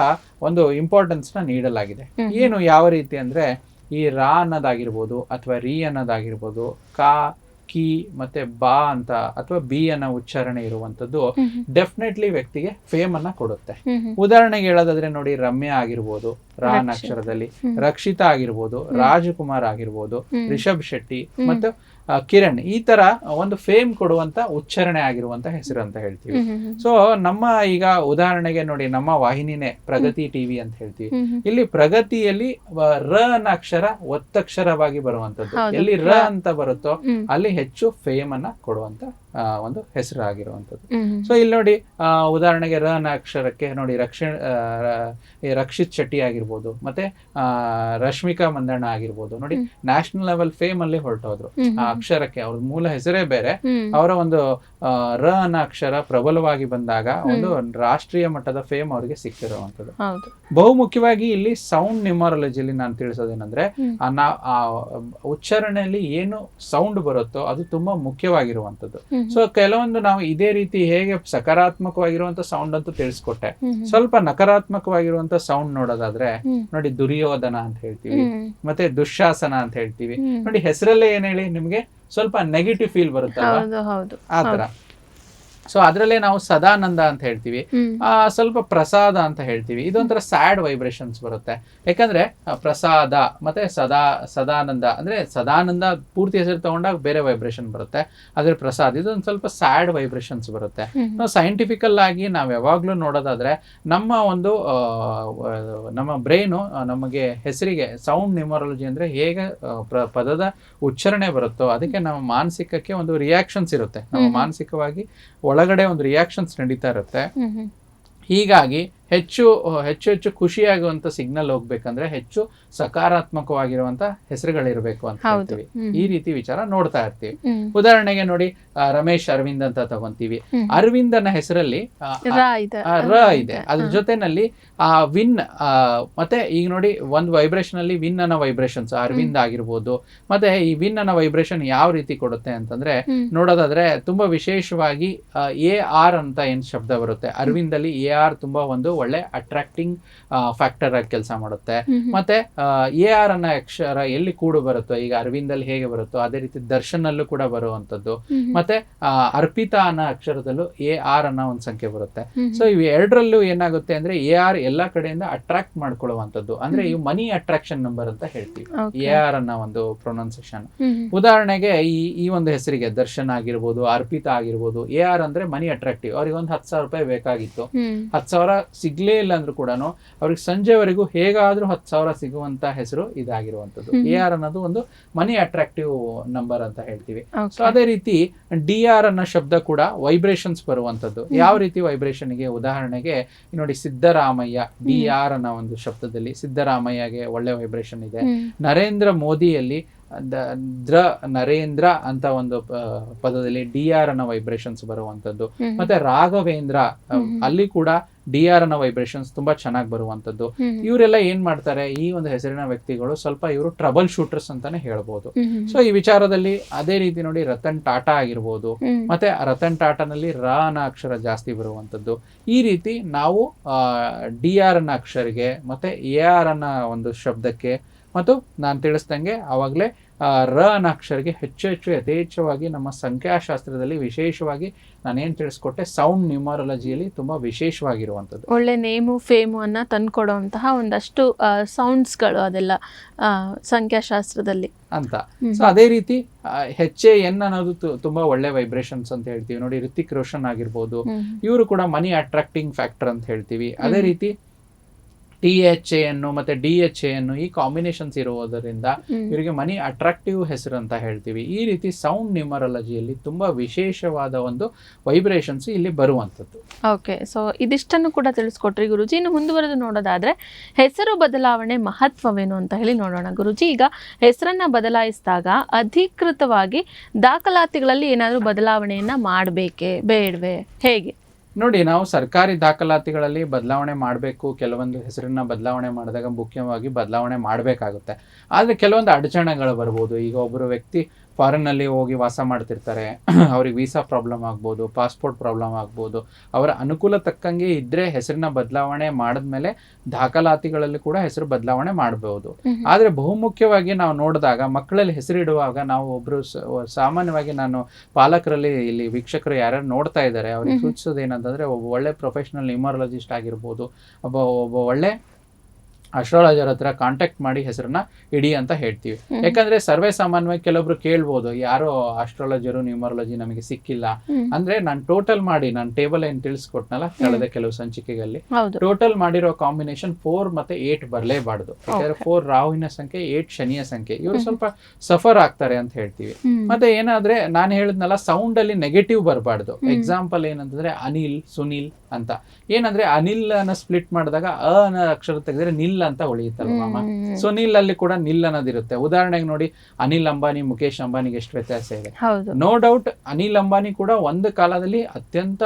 ಒಂದು ಇಂಪಾರ್ಟೆನ್ಸ್ನ ನೀಡಲಾಗಿದೆ. ಏನು ಯಾವ ರೀತಿ ಅಂದ್ರೆ ಈ ರಾ ಅನ್ನೋದಾಗಿರ್ಬೋದು ಅಥವಾ ರೀ ಅನ್ನೋದಾಗಿರ್ಬೋದು ಕಾ ಕಿ ಮತ್ತೆ ಬಾ ಅಂತ ಅಥವಾ ಬಿ ಅನ್ನೋ ಉಚ್ಚಾರಣೆ ಇರುವಂತದ್ದು. ಡೆಫಿನೆಟ್ಲಿ ವ್ಯಕ್ತಿಗೆ ಫೇಮ್ ಅನ್ನ ಕೊಡುತ್ತೆ. ಉದಾಹರಣೆಗೆ ಹೇಳೋದಾದ್ರೆ ನೋಡಿ ರಮ್ಯಾ ಆಗಿರ್ಬೋದು ರಾ ರಕ್ಷಿತ್. ಅಕ್ಷರದಲ್ಲಿ. ರಕ್ಷಿತಾ ಆಗಿರ್ಬೋದು ರಾಜಕುಮಾರ್ ಆಗಿರ್ಬೋದು. ರಿಷಬ್ ಶೆಟ್ಟಿ. ಮತ್ತು ಕಿರಣ್ ಈ ತರ ಒಂದು ಫೇಮ್ ಕೊಡುವಂತ ಉಚ್ಚಾರಣೆ ಆಗಿರುವಂತ ಹೆಸರು ಅಂತ ಹೇಳ್ತೀವಿ. ಸೊ ನಮ್ಮ ಈಗ ಉದಾಹರಣೆಗೆ ನೋಡಿ ನಮ್ಮ ವಾಹಿನಿನೇ ಪ್ರಗತಿ ಟಿವಿ ಅಂತ ಹೇಳ್ತೀವಿ. ಇಲ್ಲಿ ಪ್ರಗತಿಯಲ್ಲಿ ರ ಅನ್ನ ಅಕ್ಷರ ಒತ್ತಕ್ಷರವಾಗಿ ಬರುವಂತದ್ದು. ಎಲ್ಲಿ ರ. ಅಂತ ಬರುತ್ತೋ ಅಲ್ಲಿ ಹೆಚ್ಚು ಫೇಮ್ ಅನ್ನ ಕೊಡುವಂತ ಒಂದು ಹೆಸರು ಹ್ಮ್. ಸೊ ಇಲ್ಲಿ ನೋಡಿ ಉದಾಹರಣೆಗೆ ರ ಅಕ್ಷರಕ್ಕೆ ನೋಡಿ ರಕ್ಷಣ ರಕ್ಷಿತ್ ಶೆಟ್ಟಿ ಆಗಿರ್ಬೋದು ಮತ್ತೆ ಆ, ರಶ್ಮಿಕಾ ಮಂದಣ್ಣ ಆಗಿರ್ಬೋದು. ನೋಡಿ. ನ್ಯಾಷನಲ್ ಲೆವೆಲ್ ಫೇಮ್ ಅಲ್ಲಿ ಹೊರಟೋದ್ರು. ಆ ಅಕ್ಷರಕ್ಕೆ ಅವ್ರ ಮೂಲ ಹೆಸರೇ ಬೇರೆ. ಅವರ ಒಂದು ರ ಅನ್ನೋ ಅಕ್ಷರ ಪ್ರಬಲವಾಗಿ ಬಂದಾಗ ಒಂದು ರಾಷ್ಟ್ರೀಯ ಮಟ್ಟದ ಫೇಮ್ ಅವರಿಗೆ ಸಿಕ್ಕಿರುವಂಥದ್ದು. ಬಹುಮುಖ್ಯವಾಗಿ ಇಲ್ಲಿ ಸೌಂಡ್ ನ್ಯೂಮರಾಲಜಿಲಿ ನಾನು ತಿಳಿಸೋದೇನಂದ್ರೆ. ಆ ಉಚ್ಚಾರಣೆಯಲ್ಲಿ ಏನು ಸೌಂಡ್ ಬರುತ್ತೋ ಅದು ತುಂಬಾ ಹ್ಮ್. ಸೊ ಕೆಲವೊಂದು ನಾವು ಇದೇ ರೀತಿ ಹೇಗೆ ಸಕಾರಾತ್ಮಕವಾಗಿರುವಂತ ಸೌಂಡ್ ಅಂತ ತಿಳಿಸ್ಕೊಟ್ಟೆ. ಸ್ವಲ್ಪ ನಕಾರಾತ್ಮಕವಾಗಿರುವಂತ ಸೌಂಡ್ ನೋಡೋದಾದ್ರೆ ನೋಡಿ ದುರ್ಯೋಧನ ಅಂತ ಹೇಳ್ತೀವಿ ಮತ್ತೆ ದುಶಾಸನ ಅಂತ ಹೇಳ್ತೀವಿ. ನೋಡಿ ಹೆಸರಲ್ಲೇ ಏನ್ ಹೇಳಿ ನಿಮ್ಗೆ ಸ್ವಲ್ಪ ನೆಗೆಟಿವ್ ಫೀಲ್ ಬರುತ್ತಲ್ವಾ? ಆತರ ಸೊ ಅದರಲ್ಲೇ ನಾವು ಸದಾನಂದ ಅಂತ ಹೇಳ್ತೀವಿ. ಆ ಸ್ವಲ್ಪ ಪ್ರಸಾದ ಅಂತ ಹೇಳ್ತೀವಿ. ಇದೊಂಥರ ಸ್ಯಾಡ್ ವೈಬ್ರೇಷನ್ಸ್ ಬರುತ್ತೆ. ಯಾಕಂದ್ರೆ ಪ್ರಸಾದ ಮತ್ತೆ ಸದಾ ಸದಾನಂದ ಅಂದ್ರೆ ಸದಾನಂದ ಪೂರ್ತಿ ಹೆಸರು ತಗೊಂಡಾಗ ಬೇರೆ ವೈಬ್ರೇಷನ್ ಬರುತ್ತೆ. ಅದ್ರ ಪ್ರಸಾದ ಇದೊಂದು ಸ್ವಲ್ಪ ಸ್ಯಾಡ್ ವೈಬ್ರೇಷನ್ಸ್ ಬರುತ್ತೆ. ನಾವು ಸೈಂಟಿಫಿಕಲ್ ಆಗಿ ನಾವು ಯಾವಾಗ್ಲೂ ನೋಡೋದಾದ್ರೆ ನಮ್ಮ ಒಂದು ನಮ್ಮ ಬ್ರೈನು ನಮಗೆ ಹೆಸರಿಗೆ ಸೌಂಡ್ ನ್ಯೂಮರಾಲಜಿ ಅಂದ್ರೆ ಹೇಗೆ ಪದದ ಉಚ್ಚಾರಣೆ ಬರುತ್ತೋ ಅದಕ್ಕೆ ನಮ್ಮ ಮಾನಸಿಕಕ್ಕೆ ಒಂದು ರಿಯಾಕ್ಷನ್ಸ್ ಇರುತ್ತೆ. ನಮ್ಮ ಮಾನಸಿಕವಾಗಿ ಮಾನಸಿಕವಾಗಿ ಒಳಗಡೆ ಒಂದು ರಿಯಾಕ್ಷನ್ಸ್ ನಡೀತಾ ಇರುತ್ತೆ. ಹೀಗಾಗಿ ಹೆಚ್ಚು ಹೆಚ್ಚು ಹೆಚ್ಚು ಖುಷಿಯಾಗುವಂತ ಸಿಗ್ನಲ್ ಹೋಗ್ಬೇಕಂದ್ರೆ ಹೆಚ್ಚು ಸಕಾರಾತ್ಮಕವಾಗಿರುವಂತ ಹೆಸರುಗಳಿರ್ಬೇಕು ಅಂತ ಹೇಳ್ತೀವಿ. ಈ ರೀತಿ ವಿಚಾರ ನೋಡ್ತಾ ಇರ್ತೀವಿ. ಉದಾಹರಣೆಗೆ ನೋಡಿ ರಮೇಶ್ ಅರವಿಂದ್ ಅಂತ ತಗೊಂತೀವಿ. ಅರವಿಂದನ ಹೆಸರಲ್ಲಿ ರ ಇದೆ. ಅದ್ರ ಜೊತೆನಲ್ಲಿ ಆ ವಿನ್ ಮತ್ತೆ ಈಗ ನೋಡಿ ಒಂದು ವೈಬ್ರೇಷನ್ ಅಲ್ಲಿ ವಿನ್ ಅನ್ನ ವೈಬ್ರೇಷನ್ಸ್ ಅರವಿಂದ್ ಆಗಿರ್ಬೋದು. ಮತ್ತೆ ಈ ವಿನ್ ಅನ್ನ ವೈಬ್ರೇಷನ್ ಯಾವ ರೀತಿ ಕೊಡುತ್ತೆ ಅಂತಂದ್ರೆ ನೋಡೋದಾದ್ರೆ ತುಂಬಾ ವಿಶೇಷವಾಗಿ ಎ ಆರ್ ಅಂತ ಏನ್ ಶಬ್ದ ಬರುತ್ತೆ? ಅರವಿಂದ್ ಅಲ್ಲಿ ಎ ಆರ್ ತುಂಬಾ ಒಂದು ಒಳ್ಳೆ ಅಟ್ರಾಕ್ಟಿಂಗ್ ಫ್ಯಾಕ್ಟರ್ ಆಗಿ ಕೆಲಸ ಮಾಡುತ್ತೆ. ಮತ್ತೆ ಎ ಆರ್ ಅನ್ನ ಅಕ್ಷರ ಎಲ್ಲಿ ಕೂಡು ಬರುತ್ತೋ ಈಗ ಅರವಿಂದ್ ಅಲ್ಲಿ ಹೇಗೆ ಬರುತ್ತೋ ಅದೇ ರೀತಿ ದರ್ಶನ್ ಅಲ್ಲೂ ಕೂಡ ಬರುವಂತದ್ದು ಹ್ಮ್. ಮತ್ತೆ ಅರ್ಪಿತಾ ಅನ್ನೋ ಅಕ್ಷರದಲ್ಲೂ ಎ ಆರ್ ಅನ್ನೋ ಒಂದು ಸಂಖ್ಯೆ ಬರುತ್ತೆ ಸೊ ಇವು ಎರಡರಲ್ಲೂ ಏನಾಗುತ್ತೆ ಅಂದ್ರೆ ಎ ಆರ್ ಎಲ್ಲಾ ಕಡೆಯಿಂದ ಅಟ್ರಾಕ್ಟ್ ಮಾಡ್ಕೊಳ್ಳುವಂಥದ್ದು ಅಂದ್ರೆ ಇವು ಮನಿ ಅಟ್ರಾಕ್ಷನ್ ನಂಬರ್ ಅಂತ ಹೇಳ್ತೀವಿ. ಎ ಆರ್ ಅನ್ನೋ ಒಂದು ಹ್ಮ್. ಉದಾಹರಣೆಗೆ ಈ ಈ ಒಂದು ಹೆಸರಿಗೆ ದರ್ಶನ್ ಆಗಿರ್ಬೋದು ಅರ್ಪಿತಾ ಆಗಿರ್ಬೋದು ಎ ಆರ್ ಅಂದ್ರೆ ಮನಿ ಅಟ್ರಾಕ್ಟಿವ್ ಅವ್ರಿಗೆ ಒಂದು ಹತ್ತು ಸಾವಿರ ರೂಪಾಯಿ ಬೇಕಾಗಿತ್ತು. ಹತ್ತು ಸಾವಿರ ಸಿಗ್ಲೇ ಇಲ್ಲ ಅಂದ್ರೂ ಕೂಡ ಅವ್ರಿಗೆ ಸಂಜೆವರೆಗೂ ಹೇಗಾದ್ರೂ ಹತ್ತು ಸಾವಿರ ಸಿಗುವಂತ ಹೆಸರು ಇದಾಗಿರುವಂತದ್ದು. ಎ ಆರ್ ಅನ್ನೋದು ಒಂದು ಮನಿ ಅಟ್ರಾಕ್ಟಿವ್ ನಂಬರ್ ಅಂತ ಹೇಳ್ತೀವಿ. ಸೊ ಅದೇ ರೀತಿ ಡಿ ಆರ್ ಅನ್ನೋ ಶಬ್ದ ಕೂಡ ವೈಬ್ರೇಷನ್ಸ್ ಬರುವಂತದ್ದು ಯಾವ ರೀತಿ ವೈಬ್ರೇಷನ್ಗೆ ಗೆ ಉದಾಹರಣೆಗೆ ನೋಡಿ ಸಿದ್ದರಾಮಯ್ಯ ಡಿ ಆರ್ ಅನ್ನೋ ಒಂದು ಶಬ್ದದಲ್ಲಿ ಸಿದ್ದರಾಮಯ್ಯಗೆ ಒಳ್ಳೆ ವೈಬ್ರೇಷನ್ ಇದೆ. ನರೇಂದ್ರ ಮೋದಿಯಲ್ಲಿ ದ್ರ ನರೇಂದ್ರ ಅಂತ ಒಂದು ಪದದಲ್ಲಿ ಡಿ ಆರ್ ಅನ್ನ ವೈಬ್ರೇಷನ್ಸ್ ಬರುವಂತದ್ದು ಮತ್ತೆ ರಾಘವೇಂದ್ರ ಅಲ್ಲಿ ಕೂಡ ಡಿ ಆರ್ ಅನ್ನ ವೈಬ್ರೇಷನ್ಸ್ ತುಂಬಾ ಚೆನ್ನಾಗಿ ಬರುವಂತದ್ದು. ಇವರೆಲ್ಲ ಏನ್ ಮಾಡ್ತಾರೆ ಈ ಒಂದು ಹೆಸರಿನ ವ್ಯಕ್ತಿಗಳು ಸ್ವಲ್ಪ ಇವರು ಟ್ರಬಲ್ ಶೂಟರ್ಸ್ ಅಂತಾನೆ ಹೇಳ್ಬೋದು. ಸೊ ಈ ವಿಚಾರದಲ್ಲಿ ಅದೇ ರೀತಿ ನೋಡಿ ರತನ್ ಟಾಟಾ ಆಗಿರ್ಬೋದು ಮತ್ತೆ ರತನ್ ಟಾಟಾನಲ್ಲಿ ರ ಅನ್ನ ಅಕ್ಷರ ಜಾಸ್ತಿ ಬರುವಂತದ್ದು ಈ ರೀತಿ ನಾವು ಡಿ ಆರ್ ಅನ್ನೋ ಅಕ್ಷರಿಗೆ ಮತ್ತೆ ಎ ಆರ್ ಅನ್ನ ಒಂದು ಶಬ್ದಕ್ಕೆ ಮತ್ತು ನಾನು ತಿಳಿಸ್ದಂಗೆ ಆವಾಗಲೇ ರ ಅನಾಕ್ಷರಿಗೆ ಹೆಚ್ಚು ಹೆಚ್ಚು ಯಥೇಚ್ಛವಾಗಿ ನಮ್ಮ ಸಂಖ್ಯಾಶಾಸ್ತ್ರದಲ್ಲಿ ವಿಶೇಷವಾಗಿ ನಾನೇನು ತಿಳಿಸ್ಕೊಟ್ಟೆ ಸೌಂಡ್ ನ್ಯೂಮರಾಲಜಿಯಲ್ಲಿ ತುಂಬಾ ವಿಶೇಷವಾಗಿರುವಂಥದ್ದು. ಒಳ್ಳೆ ನೇಮು ಫೇಮು ಅನ್ನ ತಂದುಕೊಡುವಂತಹ ಒಂದಷ್ಟು ಸೌಂಡ್ಸ್ಗಳು ಅದೆಲ್ಲ ಸಂಖ್ಯಾಶಾಸ್ತ್ರದಲ್ಲಿ. ಅಂತ. ಸೊ ಅದೇ ರೀತಿ ಹೆಚ್ ಎ ಎನ್ ಅನ್ನೋದು ತುಂಬಾ ಒಳ್ಳೆ ವೈಬ್ರೇಷನ್ಸ್ ಅಂತ ಹೇಳ್ತೀವಿ. ನೋಡಿ ರಿತಿಕ್ ರೋಷನ್ ಆಗಿರ್ಬೋದು. ಇವರು ಕೂಡ ಮನಿ ಅಟ್ರಾಕ್ಟಿಂಗ್ ಫ್ಯಾಕ್ಟರ್ ಅಂತ ಹೇಳ್ತೀವಿ. ಅದೇ ರೀತಿ ಟಿ ಎಚ್ ಎನ್ನು ಅನ್ನು ಮತ್ತೆ ಡಿ ಎಚ್ ಎನ್ನು ಅನ್ನು ಈ ಕಾಂಬಿನೇಷನ್ಸ್ ಇರುವುದರಿಂದ ಇವರಿಗೆ ಮನಿ ಅಟ್ರಾಕ್ಟಿವ್ ಹೆಸರು ಅಂತ ಹೇಳ್ತೀವಿ. ಈ ರೀತಿ ಸೌಂಡ್ ನ್ಯೂಮರಾಲಜಿಯಲ್ಲಿ ತುಂಬಾ ವಿಶೇಷವಾದ ಒಂದು ವೈಬ್ರೇಷನ್ಸ್ ಇಲ್ಲಿ ಬರುವಂಥದ್ದು. ಓಕೆ ಸೊ ಇದಿಷ್ಟನ್ನು ಕೂಡ ತಿಳಿಸ್ಕೊಟ್ರಿ ಗುರುಜಿ. ಇನ್ನು ಮುಂದುವರೆದು ನೋಡೋದಾದ್ರೆ ಹೆಸರು ಬದಲಾವಣೆ ಮಹತ್ವವೇನು ಅಂತ ಹೇಳಿ ನೋಡೋಣ. ಗುರುಜಿ ಈಗ ಹೆಸರನ್ನ ಬದಲಾಯಿಸಿದಾಗ ಅಧಿಕೃತವಾಗಿ ದಾಖಲಾತಿಗಳಲ್ಲಿ ಏನಾದರೂ ಬದಲಾವಣೆಯನ್ನ ಮಾಡಬೇಕೇ ಬೇಡವೇ? ಹೇಗೆ? ನೋಡಿ, ನಾವು ಸರ್ಕಾರಿ ದಾಖಲಾತಿಗಳಲ್ಲಿ ಬದಲಾವಣೆ ಮಾಡಬೇಕು. ಕೆಲವೊಂದು ಹೆಸರನ್ನ ಬದಲಾವಣೆ ಮಾಡಿದಾಗ ಮುಖ್ಯವಾಗಿ ಬದಲಾವಣೆ ಮಾಡಬೇಕಾಗುತ್ತೆ. ಆದರೆ ಕೆಲವೊಂದು ಅಡಚಣೆಗಳು ಬರ್ಬೋದು. ಈಗ ಒಬ್ಬರು ವ್ಯಕ್ತಿ ಫಾರಿನ್ನಲ್ಲಿ ಹೋಗಿ ವಾಸ ಮಾಡ್ತಿರ್ತಾರೆ ಅವ್ರಿಗೆ ವೀಸಾ ಪ್ರಾಬ್ಲಮ್ ಆಗ್ಬೋದು ಪಾಸ್ಪೋರ್ಟ್ ಪ್ರಾಬ್ಲಮ್ ಆಗ್ಬೋದು ಅವರ ಅನುಕೂಲ ತಕ್ಕಂಗೆ ಇದ್ರೆ ಹೆಸರಿನ ಬದಲಾವಣೆ ಮಾಡಿದ್ಮೇಲೆ ದಾಖಲಾತಿಗಳಲ್ಲಿ ಕೂಡ ಹೆಸರು ಬದಲಾವಣೆ ಮಾಡಬಹುದು. ಆದರೆ ಬಹುಮುಖ್ಯವಾಗಿ ನಾವು ನೋಡಿದಾಗ ಮಕ್ಕಳಲ್ಲಿ ಹೆಸರಿಡುವಾಗ ನಾವು ಒಬ್ರು ಸಾಮಾನ್ಯವಾಗಿ ನಾನು ಪಾಲಕರಲ್ಲಿ ಇಲ್ಲಿ ವೀಕ್ಷಕರು ಯಾರ್ಯಾರು ನೋಡ್ತಾ ಇದ್ದಾರೆ ಅವ್ರಿಗೆ. ಸೂಚಿಸೋದು ಏನಂತಂದ್ರೆ ಒಬ್ಬ ಒಳ್ಳೆ ಪ್ರೊಫೆಷನಲ್ ನ್ಯೂಮರಾಲಜಿಸ್ಟ್ ಆಗಿರ್ಬೋದು ಒಬ್ಬ ಒಬ್ಬ ಒಳ್ಳೆ ಅಸ್ಟ್ರಾಲಜರ್ ಹತ್ರ ಕಾಂಟ್ಯಾಕ್ಟ್ ಮಾಡಿ ಹೆಸರನ್ನ ಇಡಿ ಅಂತ ಹೇಳ್ತೀವಿ. ಯಾಕಂದ್ರೆ ಸರ್ವೇ ಸಾಮಾನ್ಯವಾಗಿ ಕೆಲವೊಬ್ರು ಕೇಳ್ಬೋದು ಯಾರೋ ಅಸ್ಟ್ರಾಲಜರು ನ್ಯೂಮರಾಲಜಿ ನಮಗೆ ಸಿಕ್ಕಿಲ್ಲ. ಅಂದ್ರೆ ನಾನು ಟೋಟಲ್ ಮಾಡಿ ನಾನು ಟೇಬಲ್ ಏನ್ ತಿಳಿಸ್ಕೊಟ್ನಲ್ಲ ಕಳೆದ ಕೆಲವು ಸಂಚಿಕೆಗಳಲ್ಲಿ ಟೋಟಲ್ ಮಾಡಿರೋ ಕಾಂಬಿನೇಷನ್ ಫೋರ್ ಮತ್ತೆ ಏಟ್ ಬರಲೇಬಾರ್ದು. ಯಾಕಂದ್ರೆ ಫೋರ್ ರಾಹುವಿನ ಸಂಖ್ಯೆ ಏಟ್ ಶನಿಯ ಸಂಖ್ಯೆ. ಇವರು ಸ್ವಲ್ಪ ಸಫರ್ ಆಗ್ತಾರೆ ಅಂತ ಹೇಳ್ತೀವಿ. ಮತ್ತೆ ಏನಾದ್ರೆ ನಾನು ಹೇಳಿದ್ನಲ್ಲ ಸೌಂಡ್ ಅಲ್ಲಿ ನೆಗೆಟಿವ್ ಬರಬಾರ್ದು. ಎಕ್ಸಾಂಪಲ್ ಏನಂತಂದ್ರೆ ಅನಿಲ್ ಸುನಿಲ್ ಅಂತ. ಏನಂದ್ರೆ ಅನಿಲ್ ಅನ್ನ ಸ್ಪ್ಲಿಟ್ ಮಾಡಿದಾಗ ಅ ಅನ್ನ ಅಕ್ಷರ ತೆಗೆದ್ರೆ ನಿಲ್ ಅಂತ ಉಳಿಯುತ್ತಲ್ಲ ಮಾಮ? ನಿಲ್ ಸುನಿಲ್ ಅಲ್ಲಿ ಕೂಡ ನಿಲ್ ಅನ್ನೋದಿರುತ್ತೆ ಉದಾಹರಣೆಗೆ ನೋಡಿ ಅನಿಲ್ ಅಂಬಾನಿ ಮುಖೇಶ್ ಅಂಬಾನಿಗೆ ಎಷ್ಟು ವ್ಯತ್ಯಾಸ ಇದೆ. ನೋ ಡೌಟ್ ಅನಿಲ್ ಅಂಬಾನಿ ಕೂಡ ಒಂದು ಕಾಲದಲ್ಲಿ ಅತ್ಯಂತ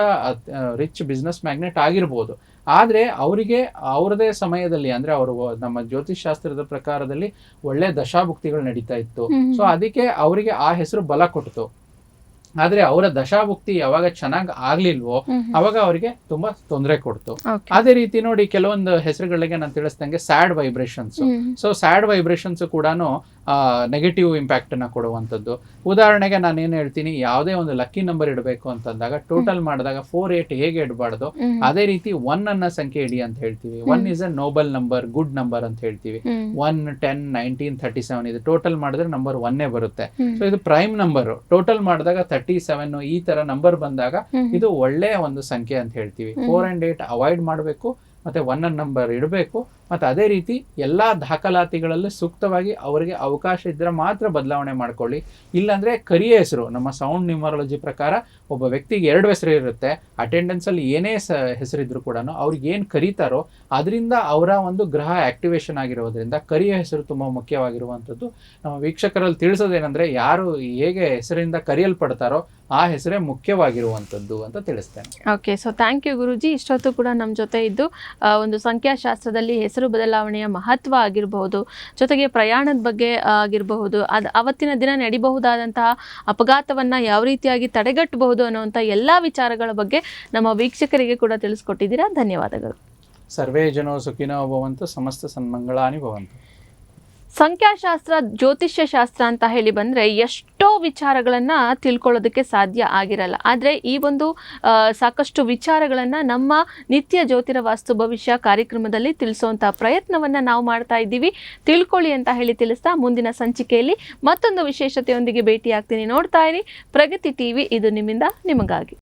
ರಿಚ್ ಬಿಸ್ನೆಸ್ ಮ್ಯಾಗ್ನೆಟ್ ಆಗಿರ್ಬೋದು. ಆದ್ರೆ ಅವರಿಗೆ ಅವರದೇ ಸಮಯದಲ್ಲಿ ಅಂದ್ರೆ ಅವರು ನಮ್ಮ ಜ್ಯೋತಿಷ್ ಶಾಸ್ತ್ರದ ಪ್ರಕಾರದಲ್ಲಿ ಒಳ್ಳೆ ದಶಾಭುಕ್ತಿಗಳು ನಡೀತಾ ಇತ್ತು. ಸೊ ಅದಕ್ಕೆ ಅವರಿಗೆ ಆ ಹೆಸರು ಬಲ ಕೊಡ್ತು. ಆದ್ರೆ ಅವರ ದಶಾಭುಕ್ತಿ ಯಾವಾಗ ಚೆನ್ನಾಗ್ ಆಗ್ಲಿಲ್ವೋ. ಅವಾಗ ಅವರಿಗೆ ತುಂಬಾ ತೊಂದರೆ ಕೊಡ್ತು ಅದೇ ರೀತಿ ನೋಡಿ ಕೆಲವೊಂದು ಹೆಸರುಗಳಿಗೆ ನಾನು ತಿಳಿಸ್ದಂಗೆ sad vibrations. So sad vibrations ಕೂಡ ನೆಗೆಟಿವ್ ಇಂಪ್ಯಾಕ್ಟ್ ಅನ್ನ ಕೊಡುವಂಥದ್ದು. ಉದಾಹರಣೆಗೆ ನಾನು ಏನು ಹೇಳ್ತೀನಿ ಯಾವುದೇ ಒಂದು ಲಕ್ಕಿ ನಂಬರ್ ಇಡಬೇಕು ಅಂತಂದಾಗ ಟೋಟಲ್ ಮಾಡಿದಾಗ ಫೋರ್ ಏಟ್ ಹೇಗೆ ಇಡಬಾರ್ದು? ಅದೇ ರೀತಿ ಒನ್ ಅನ್ನ ಸಂಖ್ಯೆ ಇಡಿ ಅಂತ ಹೇಳ್ತೀವಿ. One is a noble number good number ಅಂತ ಹೇಳ್ತೀವಿ. One ten nineteen thirty seven ಇದು ಟೋಟಲ್ ಮಾಡಿದ್ರೆ ನಂಬರ್ ಒನ್ನೇ ಬರುತ್ತೆ. ಸೊ ಇದು ಪ್ರೈಮ್ ನಂಬರ್ ಟೋಟಲ್ ಮಾಡಿದಾಗ ತರ್ಟಿ ಸೆವೆನ್ ಈ ತರ ನಂಬರ್ ಬಂದಾಗ ಇದು ಒಳ್ಳೆಯ ಒಂದು ಸಂಖ್ಯೆ ಅಂತ ಹೇಳ್ತೀವಿ. ಫೋರ್ ಅಂಡ್ ಏಟ್ ಅವಾಯ್ಡ್ ಮಾಡಬೇಕು ಮತ್ತೆ ಒನ್ ನಂಬರ್ ಇಡಬೇಕು ಮತ್ತೆ ಅದೇ ರೀತಿ ಎಲ್ಲಾ ದಾಖಲಾತಿಗಳಲ್ಲೂ ಸೂಕ್ತವಾಗಿ ಅವರಿಗೆ ಅವಕಾಶ ಇದ್ದರೆ ಮಾತ್ರ ಬದಲಾವಣೆ ಮಾಡಿಕೊಳ್ಳಿ. ಇಲ್ಲಾಂದರೆ ಕರಿಯ ಹೆಸರು, ನಮ್ಮ ಸೌಂಡ್ ನ್ಯೂಮರಾಲಜಿ ಪ್ರಕಾರ ಒಬ್ಬ ವ್ಯಕ್ತಿಗೆ ಎರಡು ಹೆಸರು ಇರುತ್ತೆ. ಅಟೆಂಡೆನ್ಸಲ್ಲಿ ಏನೇ ಸ ಹೆಸರಿದ್ರು ಕೂಡ ಅವ್ರಿಗೆ ಏನು ಕರೀತಾರೋ ಅದರಿಂದ ಅವರ ಒಂದು ಗ್ರಹ ಆ್ಯಕ್ಟಿವೇಶನ್ ಆಗಿರೋದ್ರಿಂದ ಕರಿಯ ಹೆಸರು ತುಂಬ ಮುಖ್ಯವಾಗಿರುವಂಥದ್ದು. ನಮ್ಮ ವೀಕ್ಷಕರಲ್ಲಿ ತಿಳಿಸೋದೇನೆಂದರೆ ಯಾರು ಹೇಗೆ ಹೆಸರಿಂದ ಕರೆಯಲ್ಪಡ್ತಾರೋ ಆ ಹೆಸರೇ ಮುಖ್ಯವಾಗಿರುವಂಥದ್ದು ಅಂತ ತಿಳಿಸ್ತೇನೆ. Okay so thank you Guruji. ಇಷ್ಟೊತ್ತು ಕೂಡ ನಮ್ಮ ಜೊತೆ ಇದ್ದು ಒಂದು ಸಂಖ್ಯಾಶಾಸ್ತ್ರದಲ್ಲಿ ಹೆಸರು ಬದಲಾವಣೆಯ ಮಹತ್ವ ಆಗಿರಬಹುದು, ಜೊತೆಗೆ ಪ್ರಯಾಣದ ಬಗ್ಗೆ ಆಗಿರಬಹುದು. ಅದು ಅವತ್ತಿನ ದಿನ ನಡಿಬಹುದಾದಂತಹ ಅಪಘಾತವನ್ನು ಯಾವ ರೀತಿಯಾಗಿ ತಡೆಗಟ್ಟಬಹುದು ಅನ್ನುವಂಥ ಎಲ್ಲ ವಿಚಾರಗಳ ಬಗ್ಗೆ ನಮ್ಮ ವೀಕ್ಷಕರಿಗೆ ಕೂಡ ತಿಳಿಸ್ಕೊಟ್ಟಿದ್ದೀರಾ? ಧನ್ಯವಾದಗಳು. ಸರ್ವೇ ಜನೋ ಸುಖಿನೋ ಭವಂತು, ಸಮಸ್ತ ಸನ್ಮಂಗಳಾನಿ ಭವಂತು. ಸಂಖ್ಯಾಶಾಸ್ತ್ರ, ಜ್ಯೋತಿಷ್ಯ ಶಾಸ್ತ್ರ ಅಂತ ಹೇಳಿ ಬಂದರೆ ಎಷ್ಟೋ ವಿಚಾರಗಳನ್ನು ತಿಳ್ಕೊಳ್ಳೋದಕ್ಕೆ ಸಾಧ್ಯ ಆಗಿರಲ್ಲ. ಆದರೆ ಈ ಒಂದು ಸಾಕಷ್ಟು ವಿಚಾರಗಳನ್ನು ನಮ್ಮ ನಿತ್ಯ ಜ್ಯೋತಿರ ವಾಸ್ತು ಭವಿಷ್ಯ ಕಾರ್ಯಕ್ರಮದಲ್ಲಿ ತಿಳಿಸುವಂಥ ಪ್ರಯತ್ನವನ್ನು ನಾವು ಮಾಡ್ತಾ ಇದ್ದೀವಿ. ತಿಳ್ಕೊಳ್ಳಿ ಅಂತ ಹೇಳಿ ತಿಳಿಸ್ತಾ ಮುಂದಿನ ಸಂಚಿಕೆಯಲ್ಲಿ ಮತ್ತೊಂದು ವಿಶೇಷತೆಯೊಂದಿಗೆ ಭೇಟಿಯಾಗ್ತೀನಿ. ನೋಡ್ತಾ ಇರಿ ಪ್ರಗತಿ ಟಿ ಇದು ನಿಮ್ಮಿಂದ, ನಿಮಗಾಗಿ.